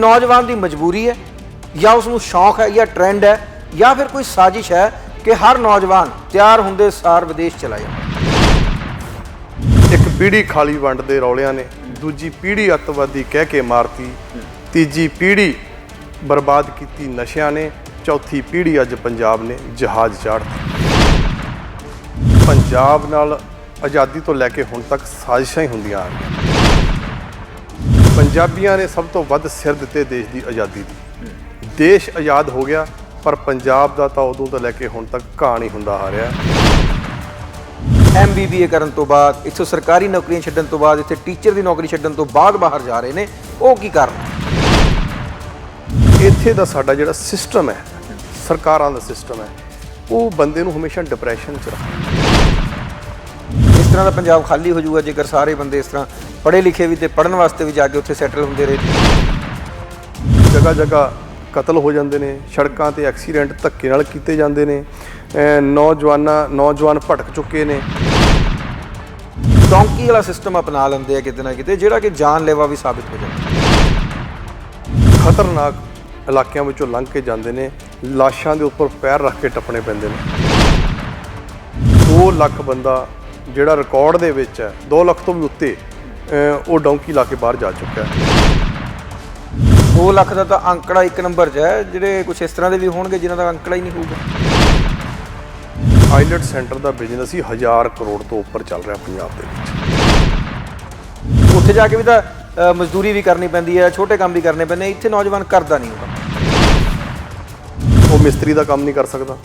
ਨੌਜਵਾਨ ਦੀ ਮਜਬੂਰੀ ਹੈ, ਜਾਂ ਉਸ ਨੂੰ ਸ਼ੌਂਕ ਹੈ, ਜਾਂ ਟ੍ਰੈਂਡ ਹੈ, ਜਾਂ ਫਿਰ ਕੋਈ ਸਾਜ਼ਿਸ਼ ਹੈ ਕਿ ਹਰ ਨੌਜਵਾਨ ਤਿਆਰ ਹੁੰਦੇ ਸਾਰ ਵਿਦੇਸ਼ ਚਲਾ ਜਾਵੇ। ਇੱਕ ਪੀੜ੍ਹੀ ਖਾਲੀ ਵੰਡ ਦੇ ਰੌਲਿਆਂ ਨੇ ਦੂਜੀ ਪੀੜ੍ਹੀ ਅੱਤਵਾਦੀ ਕਹਿ ਕੇ ਮਾਰਤੀ, ਤੀਜੀ ਪੀੜ੍ਹੀ ਬਰਬਾਦ ਕੀਤੀ ਨਸ਼ਿਆਂ ਨੇ, ਚੌਥੀ ਪੀੜ੍ਹੀ ਅੱਜ ਪੰਜਾਬ ਨੇ ਜਹਾਜ਼ ਚਾੜਤੀ ਪੰਜਾਬ ਨਾਲ ਆਜ਼ਾਦੀ ਤੋਂ ਲੈ ਕੇ ਹੁਣ ਤੱਕ ਸਾਜ਼ਿਸ਼ਾਂ ਹੀ ਹੁੰਦੀਆਂ ਆ ਰਹੀਆਂ। ਪੰਜਾਬੀਆਂ ਨੇ ਸਭ ਤੋਂ ਵੱਧ ਸਿਰ ਦਿੱਤੇ ਦੇਸ਼ ਦੀ ਆਜ਼ਾਦੀ ਦੀ। ਦੇਸ਼ ਆਜ਼ਾਦ ਹੋ ਗਿਆ ਪਰ ਪੰਜਾਬ ਦਾ ਤਾਂ ਉਦੋਂ ਤੋਂ ਲੈ ਕੇ ਹੁਣ ਤੱਕ ਕਹਾਣੀ ਹੁੰਦਾ ਆ ਰਿਹਾ ਐਮਬੀਬੀਏ ਕਰਨ ਤੋਂ ਬਾਅਦ ਇੱਥੋਂ ਸਰਕਾਰੀ ਨੌਕਰੀਆਂ ਛੱਡਣ ਤੋਂ ਬਾਅਦ ਇੱਥੇ ਟੀਚਰ ਦੀ ਨੌਕਰੀ ਛੱਡਣ ਤੋਂ ਬਾਅਦ ਬਾਹਰ ਜਾ ਰਹੇ ਨੇ ਉਹ ਕੀ ਕਾਰਨ? ਇੱਥੇ ਦਾ ਸਾਡਾ ਜਿਹੜਾ ਸਿਸਟਮ ਹੈ ਸਰਕਾਰਾਂ ਦਾ ਸਿਸਟਮ ਹੈ ਉਹ ਬੰਦੇ ਨੂੰ ਹਮੇਸ਼ਾ ਡਿਪਰੈਸ਼ਨ ਚ ਰੱਖਦਾ। ਤਰ੍ਹਾਂ ਦਾ ਪੰਜਾਬ ਖਾਲੀ ਹੋ ਜਾਊਗਾ ਜੇਕਰ ਸਾਰੇ ਬੰਦੇ ਇਸ ਤਰ੍ਹਾਂ ਪੜ੍ਹੇ ਲਿਖੇ ਵੀ ਤੇ ਪੜ੍ਹਨ ਵਾਸਤੇ ਵੀ ਜਾ ਕੇ ਉੱਥੇ ਸੈਟਲ ਹੁੰਦੇ ਰਹੇ। ਜਗ੍ਹਾ ਜਗ੍ਹਾ ਕਤਲ ਹੋ ਜਾਂਦੇ ਨੇ ਸੜਕਾਂ ਤੇ ਐਕਸੀਡੈਂਟ ਧੱਕੇ ਨਾਲ ਕੀਤੇ ਜਾਂਦੇ ਨੇ ਨੌਜਵਾਨਾਂ ਨੌਜਵਾਨ ਭਟਕ ਚੁੱਕੇ ਨੇ। ਡੌਂਕੀ ਵਾਲਾ ਸਿਸਟਮ ਅਪਣਾ ਲੈਂਦੇ ਆ ਕਿਤੇ ਨਾ ਕਿਤੇ ਜਿਹੜਾ ਕਿ ਜਾਨਲੇਵਾ ਵੀ ਸਾਬਿਤ ਹੋ ਜਾਂਦਾ। ਖਤਰਨਾਕ ਇਲਾਕਿਆਂ ਵਿੱਚੋਂ ਲੰਘ ਕੇ ਜਾਂਦੇ ਨੇ ਲਾਸ਼ਾਂ ਦੇ ਉੱਪਰ ਪੈਰ ਰੱਖ ਕੇ ਟੱਪਣੇ ਪੈਂਦੇ ਨੇ। 2 ਲੱਖ ਬੰਦਾ ਜਿਹੜਾ ਰਿਕਾਰਡ ਦੇ ਵਿੱਚ ਹੈ 2 ਲੱਖ ਤੋਂ ਵੀ ਉੱਤੇ ਉਹ ਡੌਂਕੀ ਲਾ ਕੇ ਬਾਹਰ ਜਾ ਚੁੱਕਾ ਹੈ। 2 ਲੱਖ ਦਾ ਤਾਂ ਅੰਕੜਾ ਇੱਕ ਨੰਬਰ 'ਚ ਹੈ ਜਿਹੜੇ ਕੁਝ ਇਸ ਤਰ੍ਹਾਂ ਦੇ ਵੀ ਹੋਣਗੇ ਜਿਨ੍ਹਾਂ ਦਾ ਅੰਕੜਾ ਹੀ ਨਹੀਂ ਹੋਊਗਾ। ਆਈਲੈਟ ਸੈਂਟਰ ਦਾ ਬਿਜ਼ਨਸ ਹੀ 1000 ਕਰੋੜ ਤੋਂ ਉੱਪਰ ਚੱਲ ਰਿਹਾ ਪੰਜਾਬ ਦੇ ਵਿੱਚ। ਉੱਥੇ ਜਾ ਕੇ ਵੀ ਤਾਂ ਮਜ਼ਦੂਰੀ ਵੀ ਕਰਨੀ ਪੈਂਦੀ ਹੈ ਛੋਟੇ ਕੰਮ ਵੀ ਕਰਨੇ ਪੈਂਦੇ। ਇੱਥੇ ਨੌਜਵਾਨ ਕਰਦਾ ਨਹੀਂ ਹੁੰਦਾ ਉਹ ਮਿਸਤਰੀ ਦਾ ਕੰਮ ਨਹੀਂ ਕਰ ਸਕਦਾ।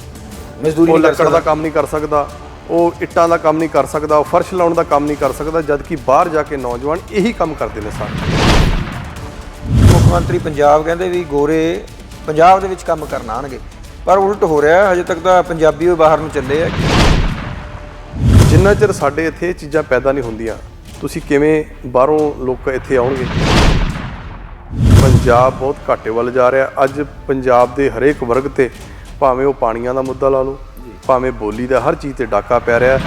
ਮਜ਼ਦੂਰੀ ਉਹ ਨਹੀਂ ਕਰ ਲੱਕੜ ਦਾ ਕੰਮ ਨਹੀਂ ਕਰ ਸਕਦਾ। ਉਹ ਇੱਟਾਂ ਦਾ ਕੰਮ ਨਹੀਂ ਕਰ ਸਕਦਾ ਉਹ ਫਰਸ਼ ਲਾਉਣ ਦਾ ਕੰਮ ਨਹੀਂ ਕਰ ਸਕਦਾ ਜਦ ਕਿ ਬਾਹਰ ਜਾ ਕੇ ਨੌਜਵਾਨ ਇਹੀ ਕੰਮ ਕਰਦੇ ਨੇ ਸਾਰੇ। ਮੁੱਖ ਮੰਤਰੀ ਪੰਜਾਬ ਕਹਿੰਦੇ ਵੀ ਗੋਰੇ ਪੰਜਾਬ ਦੇ ਵਿੱਚ ਕੰਮ ਕਰਨ ਆਣਗੇ ਪਰ ਉਲਟ ਹੋ ਰਿਹਾ ਹਜੇ ਤੱਕ ਤਾਂ ਪੰਜਾਬੀ ਉਹ ਬਾਹਰ ਨੂੰ ਚੱਲੇ ਆ। ਜਿੰਨਾ ਚਿਰ ਸਾਡੇ ਇੱਥੇ ਇਹ ਚੀਜ਼ਾਂ ਪੈਦਾ ਨਹੀਂ ਹੁੰਦੀਆਂ ਤੁਸੀਂ ਕਿਵੇਂ ਬਾਹਰੋਂ ਲੋਕ ਇੱਥੇ ਆਉਣਗੇ? ਪੰਜਾਬ ਬਹੁਤ ਘਾਟੇ ਵੱਲ ਜਾ ਰਿਹਾ ਅੱਜ ਪੰਜਾਬ ਦੇ ਹਰੇਕ ਵਰਗ ਤੇ ਭਾਵੇਂ ਉਹ ਪਾਣੀਆਂ ਦਾ ਮੁੱਦਾ ਲਾ ਲਓ ਭਾਵੇਂ ਬੋਲੀ ਦਾ ਹਰ ਚੀਜ਼ ਤੇ ਡਾਕਾ ਪੈ ਰਿਹਾ